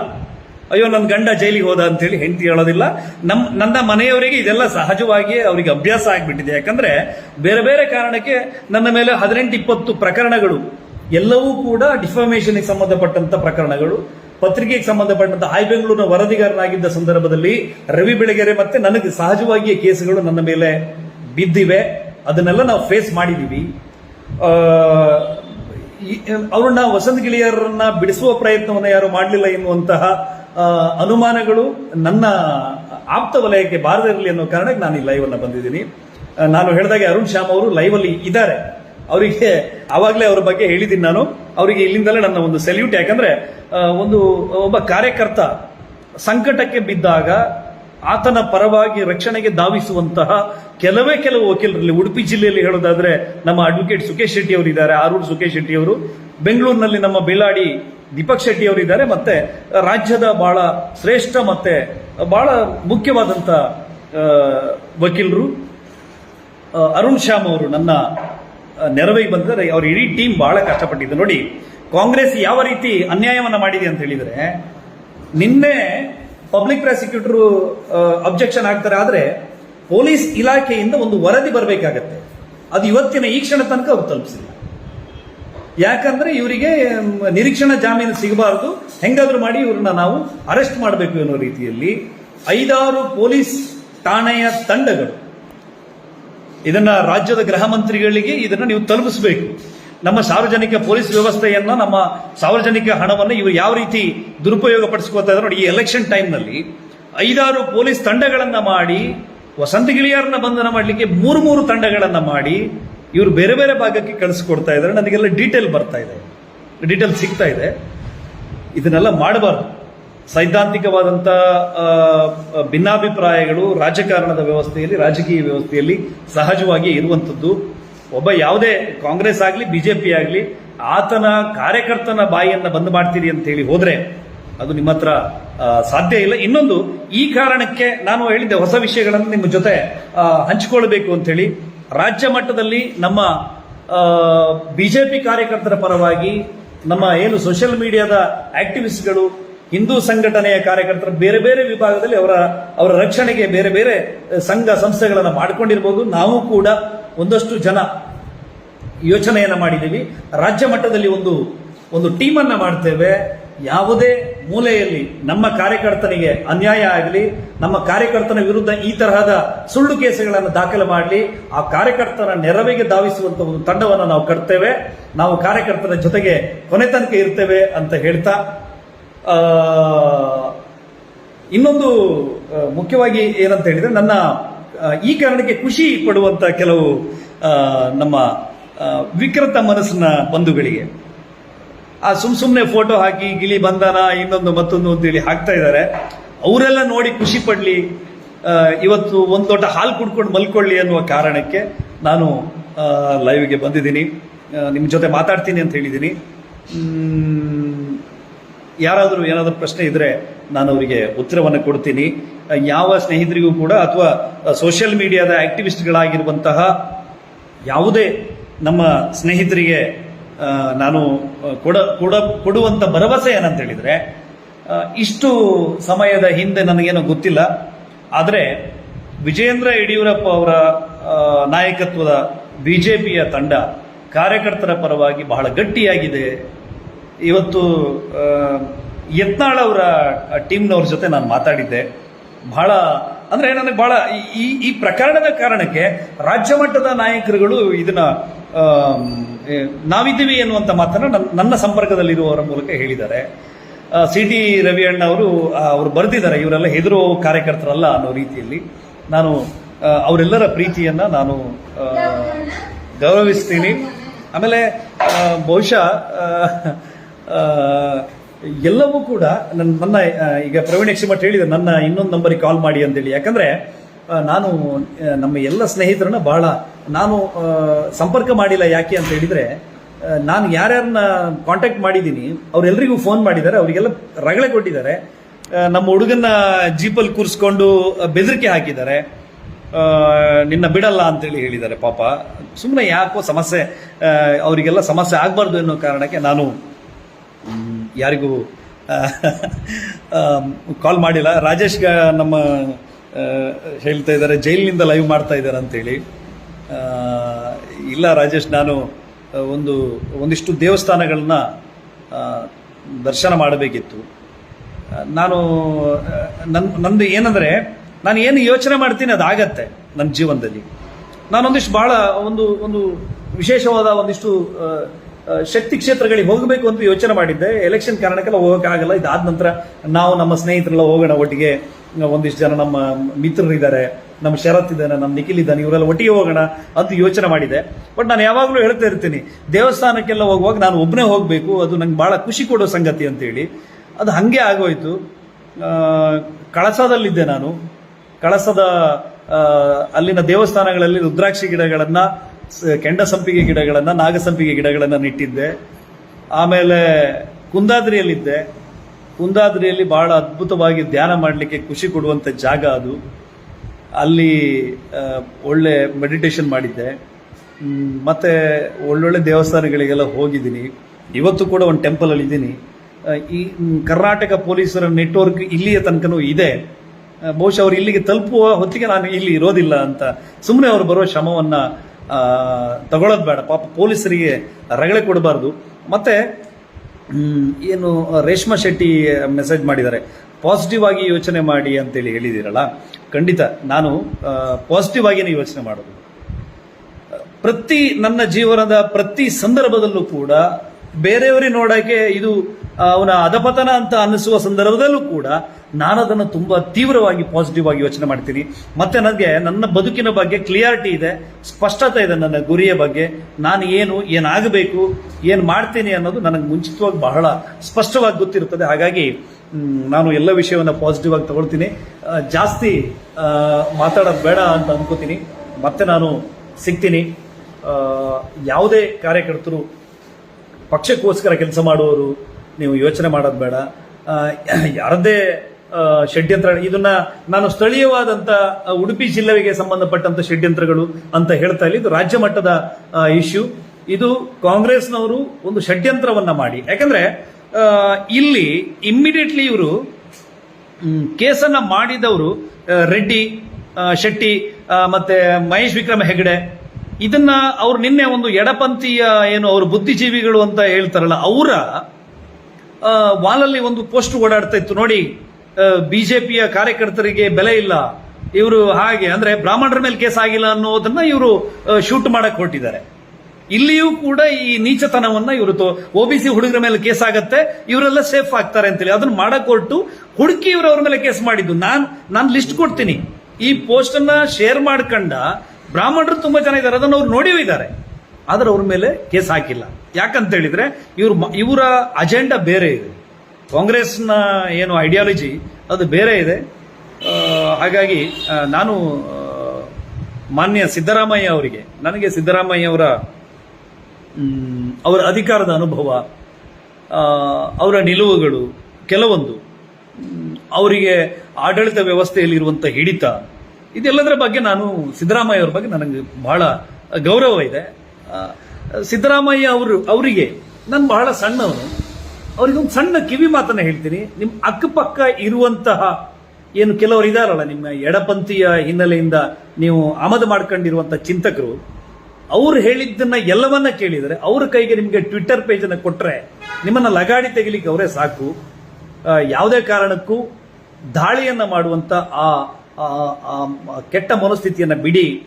ಅಯ್ಯೋ ನನ್ನ ಗಂಡ ಜೈಲಿಗೆ ಹೋದ ಅಂತೇಳಿ ಹೆಂಡತಿ ಹೇಳೋದಿಲ್ಲ. ನಮ್ಮ ನನ್ನ ಮನೆಯವರಿಗೆ ಇದೆಲ್ಲ ಸಹಜವಾಗಿ ಅವರಿಗೆ ಅಭ್ಯಾಸ ಆಗಿಬಿಟ್ಟಿದೆ. ಯಾಕಂದ್ರೆ ಬೇರೆ ಬೇರೆ ಕಾರಣಕ್ಕೆ ನನ್ನ ಮೇಲೆ ಹದಿನೆಂಟು ಇಪ್ಪತ್ತು ಪ್ರಕರಣಗಳು, ಎಲ್ಲವೂ ಕೂಡ ಡಿಫಾಮೇಷನ್ಗೆ ಸಂಬಂಧಪಟ್ಟಂತ ಪ್ರಕರಣಗಳು, ಪತ್ರಿಕೆಗೆ ಸಂಬಂಧಪಟ್ಟಂತ ಆಯ್ ಬೆಂಗಳೂರಿನ ವರದಿಗಾರನಾಗಿದ್ದ ಸಂದರ್ಭದಲ್ಲಿ ರವಿ ಬೆಳಗೆರೆ ಮತ್ತೆ ನನಗೆ ಸಹಜವಾಗಿಯೇ ಕೇಸುಗಳು ನನ್ನ ಮೇಲೆ ಬಿದ್ದಿವೆ. ಅದನ್ನೆಲ್ಲ ನಾವು ಫೇಸ್ ಈ- ಅವ್ರನ್ನ ವಸಂತ ಗಿಳಿಯರನ್ನ ಬಿಡಿಸುವ ಪ್ರಯತ್ನವನ್ನು ಯಾರು ಮಾಡಲಿಲ್ಲ ಎನ್ನುವಂತಹ ಅನುಮಾನಗಳು ನನ್ನ ಆಪ್ತ ವಲಯಕ್ಕೆ ಬಾರದಿರಲಿ ಅನ್ನೋ ಕಾರಣಕ್ಕೆ ನಾನು ಈ ಲೈವ್ ಅನ್ನ ಬಂದಿದ್ದೀನಿ. ನಾನು ಹೇಳಿದಾಗೆ ಅರುಣ್ ಶ್ಯಾಮ್ ಅವರು ಲೈವ್ ಅಲ್ಲಿ ಇದ್ದಾರೆ. ಅವರಿಗೆ ಆವಾಗಲೇ ಅವರ ಬಗ್ಗೆ ಹೇಳಿದ್ದೀನಿ ನಾನು. ಅವರಿಗೆ ಇಲ್ಲಿಂದಲೇ ನನ್ನ ಒಂದು ಸೆಲ್ಯೂಟ್ ಯಾಕಂದ್ರೆ ಒಂದು, ಒಬ್ಬ ಕಾರ್ಯಕರ್ತ ಸಂಕಟಕ್ಕೆ ಬಿದ್ದಾಗ ಆತನ ಪರವಾಗಿ ರಕ್ಷಣೆಗೆ ಧಾವಿಸುವಂತಹ ಕೆಲವೇ ಕೆಲವು ವಕೀಲರಲ್ಲಿ, ಉಡುಪಿ ಜಿಲ್ಲೆಯಲ್ಲಿ ಹೇಳೋದಾದ್ರೆ ನಮ್ಮ ಅಡ್ವೊಕೇಟ್ ಸುಖೇಶ್ ಶೆಟ್ಟಿ ಅವರು ಇದ್ದಾರೆ ಆರೂರು ಸುಖೇಶ್ ಶೆಟ್ಟಿ ಅವರು. ಬೆಂಗಳೂರಿನಲ್ಲಿ ನಮ್ಮ ಬೇಲಾಡಿ ದೀಪಕ್ ಶೆಟ್ಟಿ ಅವರು ಇದ್ದಾರೆ ಮತ್ತೆ ರಾಜ್ಯದ ಬಹಳ ಶ್ರೇಷ್ಠ ಮತ್ತೆ ಬಹಳ ಮುಖ್ಯವಾದಂತ ವಕೀಲರು. ಅರುಣ್ ಶ್ಯಾಮ್ ಅವರು ನನ್ನ ನೆರವಿಗೆ ಬಂದರೆ ಅವ್ರ ಇಡೀ ಟೀಮ್ ಬಹಳ ಕಷ್ಟಪಟ್ಟಿದೆ ನೋಡಿ, ಕಾಂಗ್ರೆಸ್ ಯಾವ ರೀತಿ ಅನ್ಯಾಯವನ್ನ ಮಾಡಿದೆ ಅಂತ ಹೇಳಿದ್ರೆ, ನಿನ್ನೆ ಪಬ್ಲಿಕ್ ಪ್ರಾಸಿಕ್ಯೂಟರ್ ಅಬ್ಜೆಕ್ಷನ್ ಆಗ್ತಾರೆ ಆದ್ರೆ ಪೊಲೀಸ್ ಇಲಾಖೆಯಿಂದ ಒಂದು ವರದಿ ಬರಬೇಕಾಗತ್ತೆ. ಅದು ಇವತ್ತಿನ ಈ ಕ್ಷಣ ತನಕ ಅವ್ರು ತಲುಪಿಸಿಲ್ಲ. ಯಾಕಂದ್ರೆ ಇವರಿಗೆ ನಿರೀಕ್ಷಣಾ ಜಾಮೀನು ಸಿಗಬಾರದು. ಹೆಂಗಾದ್ರೂ ಮಾಡಿ ಇವ್ರನ್ನ ನಾವು ಅರೆಸ್ಟ್ ಮಾಡಬೇಕು ಅನ್ನೋ ರೀತಿಯಲ್ಲಿ ಐದಾರು ಪೊಲೀಸ್ ಠಾಣೆಯ ತಂಡಗಳು ಇದನ್ನ ರಾಜ್ಯದ ಗೃಹ ಮಂತ್ರಿಗಳಿಗೆ ಇದನ್ನ ನೀವು ತಲುಪಿಸಬೇಕು. ನಮ್ಮ ಸಾರ್ವಜನಿಕ ಪೊಲೀಸ್ ವ್ಯವಸ್ಥೆಯನ್ನು, ನಮ್ಮ ಸಾರ್ವಜನಿಕ ಹಣವನ್ನು ಇವರು ಯಾವ ರೀತಿ ದುರುಪಯೋಗ ಪಡಿಸ್ಕೋತಾ ಇದ್ದಾರೆ ನೋಡಿ, ಈ ಎಲೆಕ್ಷನ್ ಟೈಮ್ನಲ್ಲಿ ಐದಾರು ಪೊಲೀಸ್ ತಂಡಗಳನ್ನು ಮಾಡಿ, ವಸಂತ ಗಿಳಿಯಾರನ್ನ ಬಂಧನ ಮಾಡಲಿಕ್ಕೆ ಮೂರು ಮೂರು ತಂಡಗಳನ್ನು ಮಾಡಿ, ಇವರು ಬೇರೆ ಬೇರೆ ಭಾಗಕ್ಕೆ ಕಳಿಸ್ಕೊಡ್ತಾ ಇದ್ದಾರೆ ನನಗೆಲ್ಲ ಡೀಟೇಲ್ ಬರ್ತಾ ಇದೆ. ಡೀಟೇಲ್ ಸಿಗ್ತಾ ಇದೆ. ಇದನ್ನೆಲ್ಲ ಮಾಡಬಾರ್ದು. ಸೈದ್ಧಾಂತಿಕವಾದಂಥ ಭಿನ್ನಾಭಿಪ್ರಾಯಗಳು ರಾಜಕಾರಣದ ವ್ಯವಸ್ಥೆಯಲ್ಲಿ, ರಾಜಕೀಯ ವ್ಯವಸ್ಥೆಯಲ್ಲಿ ಸಹಜವಾಗಿ ಇರುವಂಥದ್ದು. ಒಬ್ಬ ಯಾವುದೇ ಕಾಂಗ್ರೆಸ್ ಆಗಲಿ, ಬಿಜೆಪಿ ಆಗಲಿ, ಆತನ ಕಾರ್ಯಕರ್ತನ ಬಾಯಿಯನ್ನ ಬಂದ್ ಮಾಡ್ತೀರಿ ಅಂತ ಹೇಳಿ ಹೋದ್ರೆ ಅದು ನಿಮ್ಮ ಹತ್ರ ಸಾಧ್ಯ ಇಲ್ಲ. ಇನ್ನೊಂದು, ಈ ಕಾರಣಕ್ಕೆ ನಾನು ಹೇಳಿದ್ದೆ ಹೊಸ ವಿಷಯಗಳನ್ನು ನಿಮ್ಮ ಜೊತೆ ಹಂಚಿಕೊಳ್ಬೇಕು ಅಂತ ಹೇಳಿ. ರಾಜ್ಯ ಮಟ್ಟದಲ್ಲಿ ನಮ್ಮ ಬಿಜೆಪಿ ಕಾರ್ಯಕರ್ತರ ಪರವಾಗಿ ನಮ್ಮ ಏನು ಸೋಷಿಯಲ್ ಮೀಡಿಯಾದ ಆಕ್ಟಿವಿಸ್ಟ್ಗಳು, ಹಿಂದೂ ಸಂಘಟನೆಯ ಕಾರ್ಯಕರ್ತರ, ಬೇರೆ ಬೇರೆ ವಿಭಾಗದಲ್ಲಿ ಅವರ ಅವರ ರಕ್ಷಣೆಗೆ ಬೇರೆ ಬೇರೆ ಸಂಘ ಸಂಸ್ಥೆಗಳನ್ನು ಮಾಡಿಕೊಂಡಿರ್ಬೋದು. ನಾವು ಕೂಡ ಒಂದಷ್ಟು ಜನ ಯೋಚನೆಯನ್ನು ಮಾಡಿದ್ದೀವಿ. ರಾಜ್ಯ ಮಟ್ಟದಲ್ಲಿ ಒಂದು ಒಂದು ಟೀಮನ್ನು ಮಾಡ್ತೇವೆ. ಯಾವುದೇ ಮೂಲೆಯಲ್ಲಿ ನಮ್ಮ ಕಾರ್ಯಕರ್ತನಿಗೆ ಅನ್ಯಾಯ ಆಗಲಿ, ನಮ್ಮ ಕಾರ್ಯಕರ್ತನ ವಿರುದ್ಧ ಈ ತರಹದ ಸುಳ್ಳು ಕೇಸುಗಳನ್ನು ದಾಖಲು ಮಾಡಲಿ, ಆ ಕಾರ್ಯಕರ್ತನ ನೆರವಿಗೆ ಧಾವಿಸುವಂತ ಒಂದು ತಂಡವನ್ನು ನಾವು ಕಟ್ತೇವೆ. ನಾವು ಕಾರ್ಯಕರ್ತರ ಜೊತೆಗೆ ಕೊನೆ ತನಕ ಇರ್ತೇವೆ ಅಂತ ಹೇಳ್ತಾ ಇನ್ನೊಂದು ಮುಖ್ಯವಾಗಿ ಏನಂತ ಹೇಳಿದ್ರೆ ನನ್ನ ಈ ಕಾರಣಕ್ಕೆ ಖುಷಿ ಪಡುವಂತ ಕೆಲವು ನಮ್ಮ ವಿಕೃತ ಮನಸ್ಸಿನ ಬಂಧುಗಳಿಗೆ. ಆ, ಸುಮ್ ಸುಮ್ನೆ ಫೋಟೋ ಹಾಕಿ, ಗಿಳಿ ಬಂಧನ, ಇನ್ನೊಂದು ಮತ್ತೊಂದು ಅಂತೇಳಿ ಹಾಕ್ತಾ ಇದ್ದಾರೆ. ಅವರೆಲ್ಲ ನೋಡಿ ಖುಷಿ ಪಡ್ಲಿ ಇವತ್ತು ಒಂದು ದೊಡ್ಡ ಹಾಲು ಕುಡ್ಕೊಂಡು ಮಲ್ಕೊಳ್ಳಿ ಅನ್ನುವ ಕಾರಣಕ್ಕೆ ನಾನು ಲೈವ್ಗೆ ಬಂದಿದ್ದೀನಿ. ನಿಮ್ಮ ಜೊತೆ ಮಾತಾಡ್ತೀನಿ ಅಂತ ಹೇಳಿದ್ದೀನಿ. ಯಾರಾದರೂ ಏನಾದರೂ ಪ್ರಶ್ನೆ ಇದ್ರೆ ನಾನು ಅವರಿಗೆ ಉತ್ತರವನ್ನು ಕೊಡ್ತೀನಿ. ಯಾವ ಸ್ನೇಹಿತರಿಗೂ ಕೂಡ ಅಥವಾ ಸೋಷಿಯಲ್ ಮೀಡಿಯಾದ ಆಕ್ಟಿವಿಸ್ಟ್ಗಳಾಗಿರುವಂತಹ ಯಾವುದೇ ನಮ್ಮ ಸ್ನೇಹಿತರಿಗೆ ನಾನು ಕೊಡ ಕೊಡ ಕೊಡುವಂಥ ಭರವಸೆ ಏನಂತ ಹೇಳಿದ್ರೆ ಇಷ್ಟು ಸಮಯದ ಹಿಂದೆ ನನಗೇನು ಗೊತ್ತಿಲ್ಲ. ಆದರೆ, ವಿಜಯೇಂದ್ರ ಯಡಿಯೂರಪ್ಪ ಅವರ ನಾಯಕತ್ವದ ಬಿ ಜೆ ಪಿಯ ತಂಡ ಕಾರ್ಯಕರ್ತರ ಪರವಾಗಿ ಬಹಳ ಗಟ್ಟಿಯಾಗಿದೆ. ಇವತ್ತು ಯತ್ನಾಳ್ ಅವರ ಟೀಮ್ನವ್ರ ಜೊತೆ ನಾನು ಮಾತಾಡಿದ್ದೆ. ಬಹಳ, ಅಂದ್ರೆ ನನಗೆ ಬಹಳ, ಈ- ಈ ಪ್ರಕರಣದ ಕಾರಣಕ್ಕೆ ರಾಜ್ಯ ಮಟ್ಟದ ನಾಯಕರುಗಳು ಇದನ್ನ ನಾವಿದ್ದೀವಿ ಎನ್ನುವಂಥ ಮಾತನ್ನ ನನ್ನ- ನನ್ನ ಸಂಪರ್ಕದಲ್ಲಿರುವವರ ಮೂಲಕ ಹೇಳಿದ್ದಾರೆ. ಸಿ ಟಿ ರವಿ ಅವರು ಅವರು ಬರೆದಿದ್ದಾರೆ. ಇವರೆಲ್ಲ ಹೆದರೋ ಕಾರ್ಯಕರ್ತರಲ್ಲ ಅನ್ನೋ ರೀತಿಯಲ್ಲಿ. ನಾನು ಅವರೆಲ್ಲರ ಪ್ರೀತಿಯನ್ನ ನಾನು ಗೌರವಿಸ್ತೀನಿ. ಆಮೇಲೆ ಬಹುಶಃ ಎಲ್ಲವೂ ಕೂಡ ನನ್ನ ನನ್ನ ಈಗ ಪ್ರವೀಣ್ ಯಕ್ಷಮಠ್ ಹೇಳಿದ ನನ್ನ ಇನ್ನೊಂದು ನಂಬರಿಗೆ ಕಾಲ್ ಮಾಡಿ ಅಂತೇಳಿ. ಯಾಕಂದ್ರೆ ನಾನು ನಮ್ಮ ಎಲ್ಲ ಸ್ನೇಹಿತರನ್ನ ಬಹಳ, ನಾನು ಸಂಪರ್ಕ ಮಾಡಿಲ್ಲ ಯಾಕೆ ಅಂತ ಹೇಳಿದ್ರೆ ನಾನು ಯಾರ್ಯಾರನ್ನ ಕಾಂಟ್ಯಾಕ್ಟ್ ಮಾಡಿದ್ದೀನಿ ಅವರೆಲ್ಲರಿಗೂ ಫೋನ್ ಮಾಡಿದ್ದಾರೆ, ಅವರಿಗೆಲ್ಲ ರಗಳೆ ಕೊಟ್ಟಿದ್ದಾರೆ. ನಮ್ಮ ಹುಡುಗನ್ನ ಜೀಪಲ್ಲಿ ಕೂರಿಸ್ಕೊಂಡು ಬೆದರಿಕೆ ಹಾಕಿದ್ದಾರೆ. ನಿನ್ನ ಬಿಡಲ್ಲ ಅಂತೇಳಿ ಹೇಳಿದ್ದಾರೆ ಪಾಪ. ಸುಮ್ಮನೆ ಯಾಕೋ ಸಮಸ್ಯೆ ಅವರಿಗೆಲ್ಲ ಸಮಸ್ಯೆ ಆಗಬಾರ್ದು ಅನ್ನೋ ಕಾರಣಕ್ಕೆ ನಾನು ಯಾರಿಗೂ ಕಾಲ್ ಮಾಡಿಲ್ಲ. ರಾಜೇಶ್ ನಮ್ಮ ಹೇಳ್ತಾ ಇದ್ದಾರೆ, ಜೈಲಿನಿಂದ ಲೈವ್ ಮಾಡ್ತಾ ಇದ್ದಾರೆ ಅಂತೇಳಿ. ಇಲ್ಲ ರಾಜೇಶ್, ನಾನು ಒಂದು, ಒಂದಿಷ್ಟು ದೇವಸ್ಥಾನಗಳನ್ನ ದರ್ಶನ ಮಾಡಬೇಕಿತ್ತು. ನಾನು ನನ್ನ ನಂದು ಏನಂದ್ರೆ, ನಾನು ಏನು ಯೋಚನೆ ಮಾಡ್ತೀನಿ ಅದಾಗತ್ತೆ ನನ್ನ ಜೀವನದಲ್ಲಿ. ನಾನೊಂದಿಷ್ಟು ಬಹಳ ಒಂದು ಒಂದು ವಿಶೇಷವಾದ ಒಂದಿಷ್ಟು ಶಕ್ತಿ ಕ್ಷೇತ್ರಗಳಿಗೆ ಹೋಗಬೇಕು ಅಂತ ಯೋಚನೆ ಮಾಡಿದ್ದೆ. ಎಲೆಕ್ಷನ್ ಕಾರಣಕ್ಕೆಲ್ಲ ಹೋಗೋಕ್ಕಾಗಲ್ಲ. ಇದಾದ ನಂತರ ನಾವು ನಮ್ಮ ಸ್ನೇಹಿತರೆಲ್ಲ ಹೋಗೋಣ ಒಟ್ಟಿಗೆ. ಒಂದಿಷ್ಟು ಜನ ನಮ್ಮ ಮಿತ್ರರು ಇದ್ದಾರೆ ನಮ್ಮ ಶರತ್ ಇದ್ದಾನೆ, ನಮ್ಮ ನಿಖಿಲ್ ಇದ್ದಾನೆ, ಇವರೆಲ್ಲ ಒಟ್ಟಿಗೆ ಹೋಗೋಣ ಅಂತ ಯೋಚನೆ ಮಾಡಿದೆ. ಬಟ್ ನಾನು ಯಾವಾಗಲೂ ಹೇಳ್ತಾ ಇರ್ತೀನಿ, ದೇವಸ್ಥಾನಕ್ಕೆಲ್ಲ ಹೋಗುವಾಗ ನಾನು ಒಬ್ಬನೇ ಹೋಗಬೇಕು. ಅದು ನಂಗೆ ಬಹಳ ಖುಷಿ ಕೊಡೋ ಸಂಗತಿ ಅಂತೇಳಿ. ಅದು ಹಾಗೆ ಆಗೋಯ್ತು. ಕಳಸದಲ್ಲಿದ್ದೆ ನಾನು. ಕಳಸದ ಅಲ್ಲಿನ ದೇವಸ್ಥಾನಗಳಲ್ಲಿ ರುದ್ರಾಕ್ಷಿ ಗಿಡಗಳನ್ನ ಕೆಂಡ ಸಂಪಿಗೆ ಗಿಡಗಳನ್ನು ನಾಗಸಂಪಿಗೆ ಗಿಡಗಳನ್ನು ನೆಟ್ಟಿದ್ದೆ. ಆಮೇಲೆ ಕುಂದಾದ್ರಿಯಲ್ಲಿದ್ದೆ. ಕುಂದಾದ್ರಿಯಲ್ಲಿ ಬಹಳ ಅದ್ಭುತವಾಗಿ ಧ್ಯಾನ ಮಾಡಲಿಕ್ಕೆ ಖುಷಿ ಕೊಡುವಂಥ ಜಾಗ ಅದು. ಅಲ್ಲಿ ಒಳ್ಳೆ ಮೆಡಿಟೇಷನ್ ಮಾಡಿದ್ದೆ. ಮತ್ತು ಒಳ್ಳೊಳ್ಳೆ ದೇವಸ್ಥಾನಗಳಿಗೆಲ್ಲ ಹೋಗಿದ್ದೀನಿ. ಇವತ್ತು ಕೂಡ ಒಂದು ಟೆಂಪಲಲ್ಲಿ ಇದ್ದೀನಿ. ಈ ಕರ್ನಾಟಕ ಪೊಲೀಸರ ನೆಟ್ವರ್ಕ್ ಇಲ್ಲಿಯ ತನಕನೂ ಇದೆ. ಬಹುಶಃ ಅವರು ಇಲ್ಲಿಗೆ ತಲುಪುವ ಹೊತ್ತಿಗೆ ನಾನು ಇಲ್ಲಿ ಇರೋದಿಲ್ಲ ಅಂತ. ಸುಮ್ಮನೆ ಅವರು ಬರುವ ಶ್ರಮವನ್ನ ತಗೊಳ್ಳೋದು ಬೇಡ. ಪಾಪ ಪೊಲೀಸರಿಗೆ ರಗಳೆ ಕೊಡಬಾರ್ದು. ಮತ್ತೆ ಏನು, ರೇಷ್ಮಾ ಶೆಟ್ಟಿ ಮೆಸೇಜ್ ಮಾಡಿದ್ದಾರೆ. ಪಾಸಿಟಿವ್ ಆಗಿ ಯೋಚನೆ ಮಾಡಿ ಅಂತೇಳಿ ಹೇಳಿದ್ದೀರಲ್ಲ, ಖಂಡಿತ ನಾನು ಪಾಸಿಟಿವ್ ಆಗಿನೇ ಯೋಚನೆ ಮಾಡೋದು. ಪ್ರತಿ ನನ್ನ ಜೀವನದ ಪ್ರತಿ ಸಂದರ್ಭದಲ್ಲೂ ಕೂಡ ಬೇರೆಯವರಿಗೆ ನೋಡಕ್ಕೆ ಇದು ಅವನ ಅಧಪತನ ಅಂತ ಅನ್ನಿಸುವ ಸಂದರ್ಭದಲ್ಲೂ ಕೂಡ ನಾನು ಅದನ್ನು ತುಂಬಾ ತೀವ್ರವಾಗಿ ಪಾಸಿಟಿವ್ ಆಗಿ ಯೋಚನೆ ಮಾಡ್ತೀನಿ. ಮತ್ತೆ ನನಗೆ ನನ್ನ ಬದುಕಿನ ಬಗ್ಗೆ ಕ್ಲಿಯಾರಿಟಿ ಇದೆ, ಸ್ಪಷ್ಟತೆ ಇದೆ ನನ್ನ ಗುರಿಯ ಬಗ್ಗೆ. ನಾನು ಏನು, ಏನಾಗಬೇಕು, ಏನು ಮಾಡ್ತೀನಿ ಅನ್ನೋದು ನನಗೆ ಮುಂಚಿತವಾಗಿ ಬಹಳ ಸ್ಪಷ್ಟವಾಗಿ ಗೊತ್ತಿರುತ್ತದೆ. ಹಾಗಾಗಿ ನಾನು ಎಲ್ಲ ವಿಷಯವನ್ನು ಪಾಸಿಟಿವ್ ಆಗಿ ತಗೊಳ್ತೀನಿ. ಜಾಸ್ತಿ ಮಾತಾಡೋದು ಬೇಡ ಅಂತ ಅನ್ಕೋತೀನಿ. ಮತ್ತೆ ನಾನು ಸಿಗ್ತೀನಿ. ಯಾವುದೇ ಕಾರ್ಯಕರ್ತರು ಪಕ್ಷಕ್ಕೋಸ್ಕರ ಕೆಲಸ ಮಾಡುವವರು ನೀವು ಯೋಚನೆ ಮಾಡೋದು ಬೇಡ. ಯಾರದ್ದೇ ಷಡ್ಯಂತ್ರ, ಇದನ್ನ ನಾನು ಸ್ಥಳೀಯವಾದಂತ ಉಡುಪಿ ಜಿಲ್ಲೆಗೆ ಸಂಬಂಧಪಟ್ಟಂತ ಷಡ್ಯಂತ್ರಗಳು ಅಂತ ಹೇಳ್ತಾ ಇಲ್ಲ. ಇದು ರಾಜ್ಯ ಮಟ್ಟದ ಇಶ್ಯೂ ಇದು ಕಾಂಗ್ರೆಸ್ನವರು ಒಂದು ಷಡ್ಯಂತ್ರವನ್ನ ಮಾಡಿ. ಯಾಕಂದ್ರೆ ಇಲ್ಲಿ ಇಮ್ಮಿಡಿಯೇಟ್ಲಿ ಇವರು ಕೇಸನ್ನ ಮಾಡಿದವರು ರೆಡ್ಡಿ ಶೆಟ್ಟಿ ಮತ್ತೆ ಮಹೇಶ್ ವಿಕ್ರಮ ಹೆಗಡೆ ಇದನ್ನ ಅವ್ರು ನಿನ್ನೆ ಒಂದು ಎಡಪಂಥೀಯ ಏನು ಅವರು ಬುದ್ಧಿಜೀವಿಗಳು ಅಂತ ಹೇಳ್ತಾರಲ್ಲ, ಅವರ ವಾಲಲ್ಲಿ ಒಂದು ಪೋಸ್ಟ್ ಓಡಾಡ್ತಾ ಇತ್ತು. ನೋಡಿ ಬಿಜೆಪಿಯ ಕಾರ್ಯಕರ್ತರಿಗೆ ಬೆಲೆ ಇಲ್ಲ. ಇವರು ಹಾಗೆ, ಅಂದ್ರೆ ಬ್ರಾಹ್ಮಣರ ಮೇಲೆ ಕೇಸ್ ಆಗಿಲ್ಲ ಅನ್ನೋದನ್ನ ಇವರು ಶೂಟ್ ಮಾಡಕ್ ಹೊರಟಿದ್ದಾರೆ. ಇಲ್ಲಿಯೂ ಕೂಡ ಈ ನೀಚತನವನ್ನ ಇವರು ಒ ಬಿ ಸಿ ಹುಡುಗರ ಮೇಲೆ ಕೇಸ್ ಆಗತ್ತೆ, ಇವರೆಲ್ಲ ಸೇಫ್ ಆಗ್ತಾರೆ ಅಂತೇಳಿ. ಅದನ್ನ ಮಾಡಕ್ ಹೊರಟು, ಹುಡುಕಿ ಇವರು ಅವ್ರ ಮೇಲೆ ಕೇಸ್ ಮಾಡಿದ್ದು. ನಾನು ನಾನು ಲಿಸ್ಟ್ ಕೊಡ್ತೀನಿ. ಈ ಪೋಸ್ಟ್ ಅನ್ನ ಶೇರ್ ಮಾಡ್ಕೊಂಡ ಬ್ರಾಹ್ಮಣರು ತುಂಬಾ ಜನ ಇದ್ದಾರೆ, ಅದನ್ನು ಅವ್ರು ನೋಡಿಯೂ ಇದ್ದಾರೆ. ಆದ್ರೆ ಅವ್ರ ಮೇಲೆ ಕೇಸ್ ಹಾಕಿಲ್ಲ. ಯಾಕಂತ ಹೇಳಿದ್ರೆ ಇವ್ರ ಇವರ ಅಜೆಂಡಾ ಬೇರೆ ಇದೆ. ಕಾಂಗ್ರೆಸ್ನ ಏನು ಐಡಿಯಾಲಜಿ ಅದು ಬೇರೆ ಇದೆ. ಹಾಗಾಗಿ ನಾನು ಮಾನ್ಯ ಸಿದ್ದರಾಮಯ್ಯ ಅವರಿಗೆ, ನನಗೆ ಸಿದ್ದರಾಮಯ್ಯ ಅವರ ಅವರ ಅಧಿಕಾರದ ಅನುಭವ ಅವರ ನಿಲುವುಗಳು ಕೆಲವೊಂದು ಅವರಿಗೆ ಆಡಳಿತ ವ್ಯವಸ್ಥೆಯಲ್ಲಿರುವಂಥ ಹಿಡಿತ ಇದೆಲ್ಲದರ ಬಗ್ಗೆ ನಾನು ಸಿದ್ದರಾಮಯ್ಯ ಅವ್ರ ಬಗ್ಗೆ ನನಗೆ ಬಹಳ ಗೌರವ ಇದೆ. ಸಿದ್ದರಾಮಯ್ಯ ಅವರು, ಅವರಿಗೆ ನಾನು ಬಹಳ ಸಣ್ಣವನು. ಅವರಿಗೊಂದು ಸಣ್ಣ ಕಿವಿ ಮಾತನ್ನ ಹೇಳ್ತೀನಿ. ನಿಮ್ಮ ಅಕ್ಕಪಕ್ಕ ಇರುವಂತಹ ಏನು ಕೆಲವರು ಇದಾರಲ್ಲ, ನಿಮ್ಮ ಎಡಪಂಥೀಯ ಹಿನ್ನೆಲೆಯಿಂದ ನೀವು ಆಮದು ಮಾಡ್ಕೊಂಡಿರುವಂಥ ಚಿಂತಕರು, ಅವ್ರು ಹೇಳಿದ್ದನ್ನ ಎಲ್ಲವನ್ನ ಕೇಳಿದರೆ, ಅವ್ರ ಕೈಗೆ ನಿಮಗೆ ಟ್ವಿಟ್ಟರ್ ಪೇಜನ್ನು ಕೊಟ್ಟರೆ ನಿಮ್ಮನ್ನ ಲಗಾಡಿ ತೆಗಿಲಿಕ್ಕೆ ಅವರೇ ಸಾಕು. ಯಾವುದೇ ಕಾರಣಕ್ಕೂ ದಾಳಿಯನ್ನ ಆ- ಆ ಕೆಟ್ಟ ಮನಸ್ಥಿತಿಯನ್ನ ಬಿಡಿ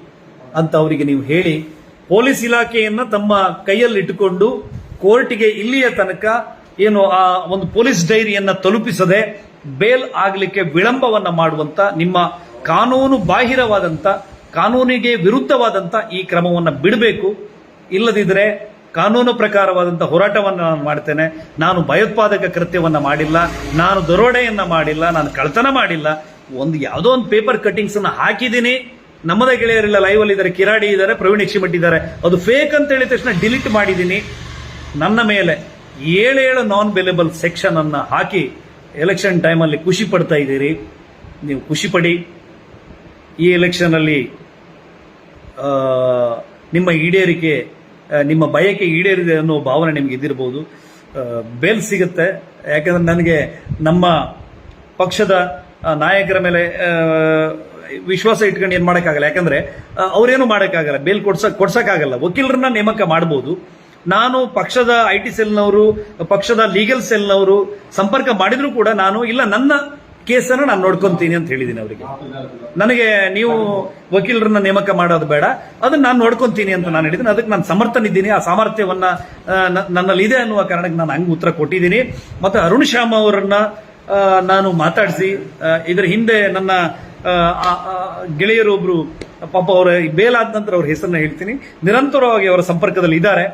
ಅಂತ ಅವರಿಗೆ ನೀವು ಹೇಳಿ ಪೊಲೀಸ್ ಇಲಾಖೆಯನ್ನು ತಮ್ಮ ಕೈಯಲ್ಲಿ ಇಟ್ಟುಕೊಂಡು ಕೋರ್ಟ್ಗೆ ಇಲ್ಲಿಯ ತನಕ ಏನು ಆ ಒಂದು ಪೊಲೀಸ್ ಡೈರಿಯನ್ನ ತಲುಪಿಸದೆ ಬೇಲ್ ಆಗಲಿಕ್ಕೆ ವಿಳಂಬವನ್ನ ಮಾಡುವಂತ ನಿಮ್ಮ ಕಾನೂನು ಬಾಹಿರವಾದಂತ, ಕಾನೂನಿಗೆ ವಿರುದ್ಧವಾದಂತ ಈ ಕ್ರಮವನ್ನ ಬಿಡಬೇಕು. ಇಲ್ಲದಿದ್ದರೆ ಕಾನೂನು ಪ್ರಕಾರವಾದಂಥ ಹೋರಾಟವನ್ನು ನಾನು ಮಾಡ್ತೇನೆ. ನಾನು ಭಯೋತ್ಪಾದಕ ಕೃತ್ಯವನ್ನು ಮಾಡಿಲ್ಲ. ನಾನು ದರೋಡೆಯನ್ನ ಮಾಡಿಲ್ಲ. ನಾನು ಕಳ್ತನ ಮಾಡಿಲ್ಲ. ಒಂದು ಯಾವುದೋ ಒಂದು ಪೇಪರ್ ಕಟ್ಟಿಂಗ್ಸ್ ಅನ್ನ ಹಾಕಿದ್ದೀನಿ. ನಮ್ಮದೇ ಗೆಳೆಯರೆಲ್ಲ ಲೈವ್ ಅಲ್ಲಿ ಇದ್ದಾರೆ. ಕಿರಾಡಿ ಇದ್ದಾರೆ, ಪ್ರವೀಣ್ ಯಕ್ಷಿಮಠ್ ಇದ್ದಾರೆ. ಅದು ಫೇಕ್ ಅಂತ ಹೇಳಿದ ತಕ್ಷಣ ಡಿಲೀಟ್ ಮಾಡಿದ್ದೀನಿ. ನನ್ನ ಮೇಲೆ ಏಳೇಳು ನಾನ್ ಬೆಲೆಬಲ್ ಸೆಕ್ಷನ್ ಅನ್ನ ಹಾಕಿ ಎಲೆಕ್ಷನ್ ಟೈಮಲ್ಲಿ ಖುಷಿ ಪಡ್ತಾ ಇದ್ದೀರಿ. ನೀವು ಖುಷಿ ಪಡಿ. ಈ ಎಲೆಕ್ಷನ್ ಅಲ್ಲಿ ನಿಮ್ಮ ಈಡೇರಿಕೆ ನಿಮ್ಮ ಬಯಕೆ ಈಡೇರಿದೆ ಅನ್ನೋ ಭಾವನೆ ನಿಮ್ಗೆ ಇದ್ದಿರಬಹುದು ಬೇಲ್ ಸಿಗುತ್ತೆ. ಯಾಕಂದ್ರೆ ನನಗೆ ನಮ್ಮ ಪಕ್ಷದ ನಾಯಕರ ಮೇಲೆ ವಿಶ್ವಾಸ ಇಟ್ಕೊಂಡು ಏನು ಮಾಡೋಕ್ಕಾಗಲ್ಲ. ಯಾಕಂದ್ರೆ ಅವರೇನು ಮಾಡೋಕ್ಕಾಗಲ್ಲ. ಬೇಲ್ ಕೊಡ್ಸಕ್ ಕೊಡ್ಸಕ್ಕಾಗಲ್ಲ. ವಕೀಲರನ್ನ ನೇಮಕ ಮಾಡ್ಬೋದು. ನಾನು ಪಕ್ಷದ ಐ ಟಿ ಸೆಲ್ನವರು, ಪಕ್ಷದ ಲೀಗಲ್ ಸೆಲ್ನವರು ಸಂಪರ್ಕ ಮಾಡಿದ್ರು ಕೂಡ ನಾನು ಇಲ್ಲ, ನನ್ನ ಕೇಸನ್ನು ನಾನು ನೋಡ್ಕೊಂತೀನಿ ಅಂತ ಹೇಳಿದ್ದೀನಿ ಅವರಿಗೆ. ನನಗೆ ನೀವು ವಕೀಲರನ್ನ ನೇಮಕ ಮಾಡೋದು ಬೇಡ. ಅದನ್ನ ನಾನು ನೋಡ್ಕೊಂತೀನಿ ಅಂತ ನಾನು ಹೇಳಿದ್ದೀನಿ ಅದಕ್ಕೆ ನಾನು ಸಮರ್ಥನಿದ್ದೀನಿ. ಆ ಸಾಮರ್ಥ್ಯವನ್ನ ನನ್ನಲ್ಲಿದೆ ಅನ್ನುವ ಕಾರಣಕ್ಕೆ ನಾನು ಹಂಗೆ ಉತ್ತರ ಕೊಟ್ಟಿದ್ದೀನಿ. ಮತ್ತೆ ಅರುಣ್ ಶ್ಯಾಮ್ ಅವರನ್ನ ನಾನು ಮಾತಾಡಿಸಿ ಇದರ ಹಿಂದೆ ನನ್ನ ಗೆಳೆಯರೊಬ್ರು ಪಾಪ ಅವರ ಬೇಲಾದ ನಂತರ ಅವ್ರ ಹೆಸರನ್ನ ಹೇಳ್ತೀನಿ. ನಿರಂತರವಾಗಿ ಅವರ ಸಂಪರ್ಕದಲ್ಲಿ ಇದ್ದಾರೆ.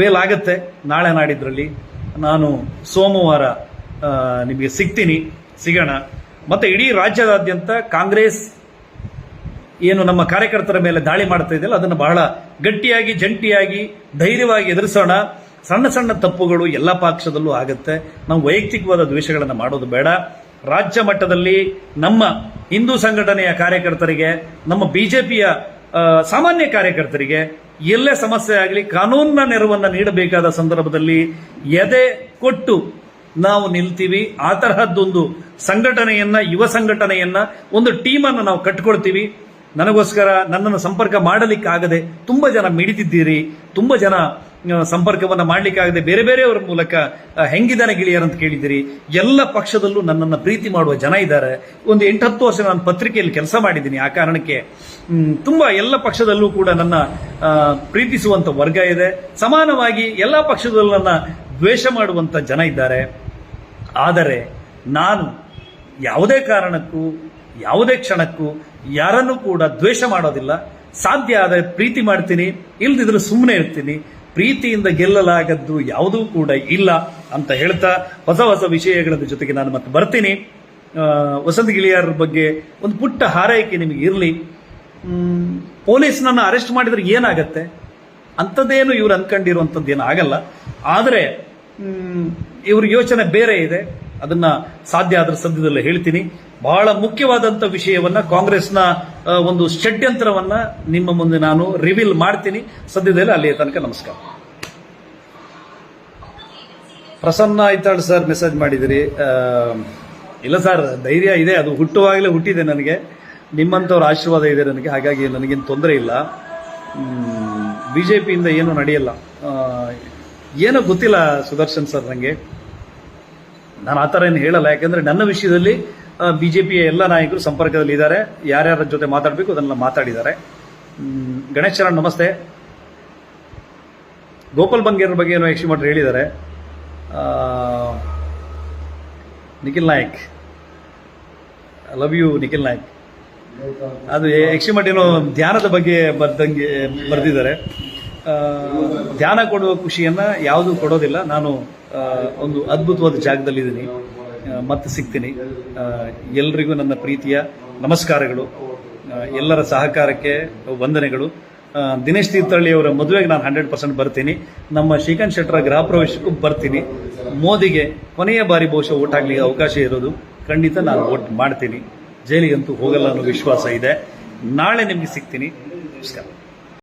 ಬೇಲಾಗತ್ತೆ ನಾಳೆ ನಾಡಿದ್ರಲ್ಲಿ ನಾನು ಸೋಮವಾರ ನಿಮಗೆ ಸಿಗ್ತೀನಿ. ಸಿಗೋಣ. ಮತ್ತೆ ಇಡೀ ರಾಜ್ಯದಾದ್ಯಂತ ಕಾಂಗ್ರೆಸ್ ಏನು ನಮ್ಮ ಕಾರ್ಯಕರ್ತರ ಮೇಲೆ ದಾಳಿ ಮಾಡ್ತಾ ಇದೆಯಲ್ಲ, ಅದನ್ನು ಬಹಳ ಗಟ್ಟಿಯಾಗಿ, ಜಂಟಿಯಾಗಿ, ಧೈರ್ಯವಾಗಿ ಎದುರಿಸೋಣ. ಸಣ್ಣ ಸಣ್ಣ ತಪ್ಪುಗಳು ಎಲ್ಲ ಪಕ್ಷದಲ್ಲೂ ಆಗುತ್ತೆ. ನಾವು ವೈಯಕ್ತಿಕವಾದ ದ್ವೇಷಗಳನ್ನು ಮಾಡೋದು ಬೇಡ. ರಾಜ್ಯ ಮಟ್ಟದಲ್ಲಿ ನಮ್ಮ ಹಿಂದೂ ಸಂಘಟನೆಯ ಕಾರ್ಯಕರ್ತರಿಗೆ, ನಮ್ಮ ಬಿಜೆಪಿಯ ಸಾಮಾನ್ಯ ಕಾರ್ಯಕರ್ತರಿಗೆ ಎಲ್ಲೇ ಸಮಸ್ಯೆ ಆಗಲಿ ಕಾನೂನಿನ ನೆರವನ್ನ ನೀಡಬೇಕಾದ ಸಂದರ್ಭದಲ್ಲಿ ಎದೆ ಕೊಟ್ಟು ನಾವು ನಿಲ್ತೀವಿ. ಆ ತರಹದ್ದೊಂದು ಸಂಘಟನೆಯನ್ನ, ಯುವ ಸಂಘಟನೆಯನ್ನ ಒಂದು ಟೀಮನ್ನು ನಾವು ಕಟ್ಕೊಳ್ತೀವಿ. ನನಗೋಸ್ಕರ ನನ್ನನ್ನು ಸಂಪರ್ಕ ಮಾಡಲಿಕ್ಕಾಗದೆ ತುಂಬ ಜನ ಮಿಡಿದಿದ್ದೀರಿ, ತುಂಬ ಜನ ಸಂಪರ್ಕವನ್ನು ಮಾಡಲಿಕ್ಕಾಗದೆ ಬೇರೆ ಬೇರೆಯವರ ಮೂಲಕ ಹೆಂಗಿದ್ದಾನೆ ಹೆಂಗಿದಾನೆ ಗಿಳಿಯರ್ ಅಂತ ಕೇಳಿದ್ದೀರಿ. ಎಲ್ಲ ಪಕ್ಷದಲ್ಲೂ ನನ್ನನ್ನು ಪ್ರೀತಿ ಮಾಡುವ ಜನ ಇದ್ದಾರೆ. ಒಂದು ಎಂಟತ್ತು ವರ್ಷ ನಾನು ಪತ್ರಿಕೆಯಲ್ಲಿ ಕೆಲಸ ಮಾಡಿದ್ದೀನಿ. ಆ ಕಾರಣಕ್ಕೆ ತುಂಬ ಎಲ್ಲ ಪಕ್ಷದಲ್ಲೂ ಕೂಡ ನನ್ನ ಪ್ರೀತಿಸುವಂಥ ವರ್ಗ ಇದೆ. ಸಮಾನವಾಗಿ ಎಲ್ಲ ಪಕ್ಷದಲ್ಲೂ ನನ್ನ ದ್ವೇಷ ಮಾಡುವಂತ ಜನ ಇದ್ದಾರೆ. ಆದರೆ, ನಾನು ಯಾವುದೇ ಕಾರಣಕ್ಕೂ, ಯಾವುದೇ ಕ್ಷಣಕ್ಕೂ ಯಾರನ್ನೂ ಕೂಡ ದ್ವೇಷ ಮಾಡೋದಿಲ್ಲ. ಸಾಧ್ಯ ಆದರೆ ಪ್ರೀತಿ ಮಾಡ್ತೀನಿ, ಇಲ್ದಿದ್ರೆ ಸುಮ್ಮನೆ ಇರ್ತೀನಿ. ಪ್ರೀತಿಯಿಂದ ಗೆಲ್ಲಲಾಗದ್ದು ಯಾವುದೂ ಕೂಡ ಇಲ್ಲ ಅಂತ ಹೇಳ್ತಾ ಹೊಸ ಹೊಸ ವಿಷಯಗಳ ಜೊತೆಗೆ ನಾನು ಮತ್ತೆ ಬರ್ತೀನಿ. ವಸಂತ ಗಿಳಿಯಾರ ಬಗ್ಗೆ ಒಂದು ಪುಟ್ಟ ಹಾರೈಕೆ ನಿಮಗೆ ಇರಲಿ. ಪೊಲೀಸ್ನನ್ನು ಅರೆಸ್ಟ್ ಮಾಡಿದ್ರೆ ಏನಾಗತ್ತೆ? ಅಂಥದ್ದೇನು ಇವ್ರು ಅಂದ್ಕೊಂಡಿರುವಂಥದ್ದು ಏನು ಆಗಲ್ಲ ಆದರೆ ಇವ್ರ ಯೋಚನೆ ಬೇರೆ ಇದೆ. ಅದನ್ನ ಸಾಧ್ಯ ಆದ್ರ ಸದ್ಯದಲ್ಲೇ ಹೇಳ್ತೀನಿ. ಬಹಳ ಮುಖ್ಯವಾದಂತ ವಿಷಯವನ್ನ ಕಾಂಗ್ರೆಸ್ನ ಒಂದು ಷಡ್ಯಂತ್ರವನ್ನ ನಿಮ್ಮ ಮುಂದೆ ನಾನು ರಿವೀಲ್ ಮಾಡ್ತೀನಿ. ಸದ್ಯದಲ್ಲೇ ಅಲ್ಲಿಯ ತನಕ ನಮಸ್ಕಾರ. ಪ್ರಸನ್ನ ಆಯ್ತಾಳ್ ಸರ್ ಮೆಸೇಜ್ ಮಾಡಿದಿರಿ. ಇಲ್ಲ ಸರ್, ಧೈರ್ಯ ಇದೆ, ಅದು ಹುಟ್ಟುವಾಗಲೇ ಹುಟ್ಟಿದೆ ನನಗೆ. ನಿಮ್ಮಂಥವ್ರ ಆಶೀರ್ವಾದ ಇದೆ ನನಗೆ, ಹಾಗಾಗಿ ನನಗೇನು ತೊಂದರೆ ಇಲ್ಲ. ಬಿ ಜೆ ಪಿಯಿಂದ ಏನೂ ನಡೆಯಲ್ಲ. ಏನೋ ಗೊತ್ತಿಲ್ಲ ಸುದರ್ಶನ್ ಸರ್ ನನಗೆ ನಾನು ಆ ಥರ ಏನು ಹೇಳಲ್ಲ, ಯಾಕಂದ್ರೆ ನನ್ನ ವಿಷಯದಲ್ಲಿ ಬಿಜೆಪಿಯ ಎಲ್ಲ ನಾಯಕರು ಸಂಪರ್ಕದಲ್ಲಿ ಇದ್ದಾರೆ. ಯಾರ್ಯಾರ ಜೊತೆ ಮಾತಾಡಬೇಕು ಅದನ್ನೆಲ್ಲ ಮಾತಾಡಿದ್ದಾರೆ. ಗಣೇಶ್ ಚರಣ್ ನಮಸ್ತೆ. ಗೋಪಾಲ್ ಬಂಗೇರ ಬಗ್ಗೆ ಏನೋ ಮಾಡ್ರಿ ಹೇಳಿದ್ದಾರೆ. Nikhil Nayak. Love you Nikhil Nayak. ಅದು ಯಕ್ಷಿಮಠ ಏನೋ ಧ್ಯಾನದ ಬಗ್ಗೆ ಬರ್ದಂಗೆ ಬರೆದಿದ್ದಾರೆ. ಧ್ಯಾನ ಕೊಡುವ ಖುಷಿಯನ್ನ ಯಾವುದೂ ಕೊಡೋದಿಲ್ಲ. ನಾನು ಒಂದು ಅದ್ಭುತವಾದ ಜಾಗದಲ್ಲಿದ್ದೀನಿ. ಮತ್ತೆ ಸಿಗ್ತೀನಿ. ಎಲ್ರಿಗೂ ನನ್ನ ಪ್ರೀತಿಯ ನಮಸ್ಕಾರಗಳು. ಎಲ್ಲರ ಸಹಕಾರಕ್ಕೆ ವಂದನೆಗಳು. ದಿನೇಶ್ ತೀರ್ಥಹಳ್ಳಿ ಅವರ ಮದುವೆಗೆ ನಾನು ಹಂಡ್ರೆಡ್ ಪರ್ಸೆಂಟ್ ಬರ್ತೀನಿ. ನಮ್ಮ ಶ್ರೀಕಾಂತ್ ಶೆಟ್ಟರ ಗೃಹ ಪ್ರವೇಶಕ್ಕೂ ಬರ್ತೀನಿ. ಮೋದಿಗೆ ಕೊನೆಯ ಬಾರಿ ಬಹುಶಃ ಓಟ್ ಆಗಲಿಕ್ಕೆ ಅವಕಾಶ ಇರೋದು ಖಂಡಿತ ನಾನು ಓಟ್ ಮಾಡ್ತೀನಿ. ಜೈಲಿಗಂತೂ ಹೋಗಲ್ಲ ಅನ್ನೋ ವಿಶ್ವಾಸ ಇದೆ. ನಾಳೆ ನಿಮಗೆ ಸಿಗ್ತೀನಿ. ನಮಸ್ಕಾರ.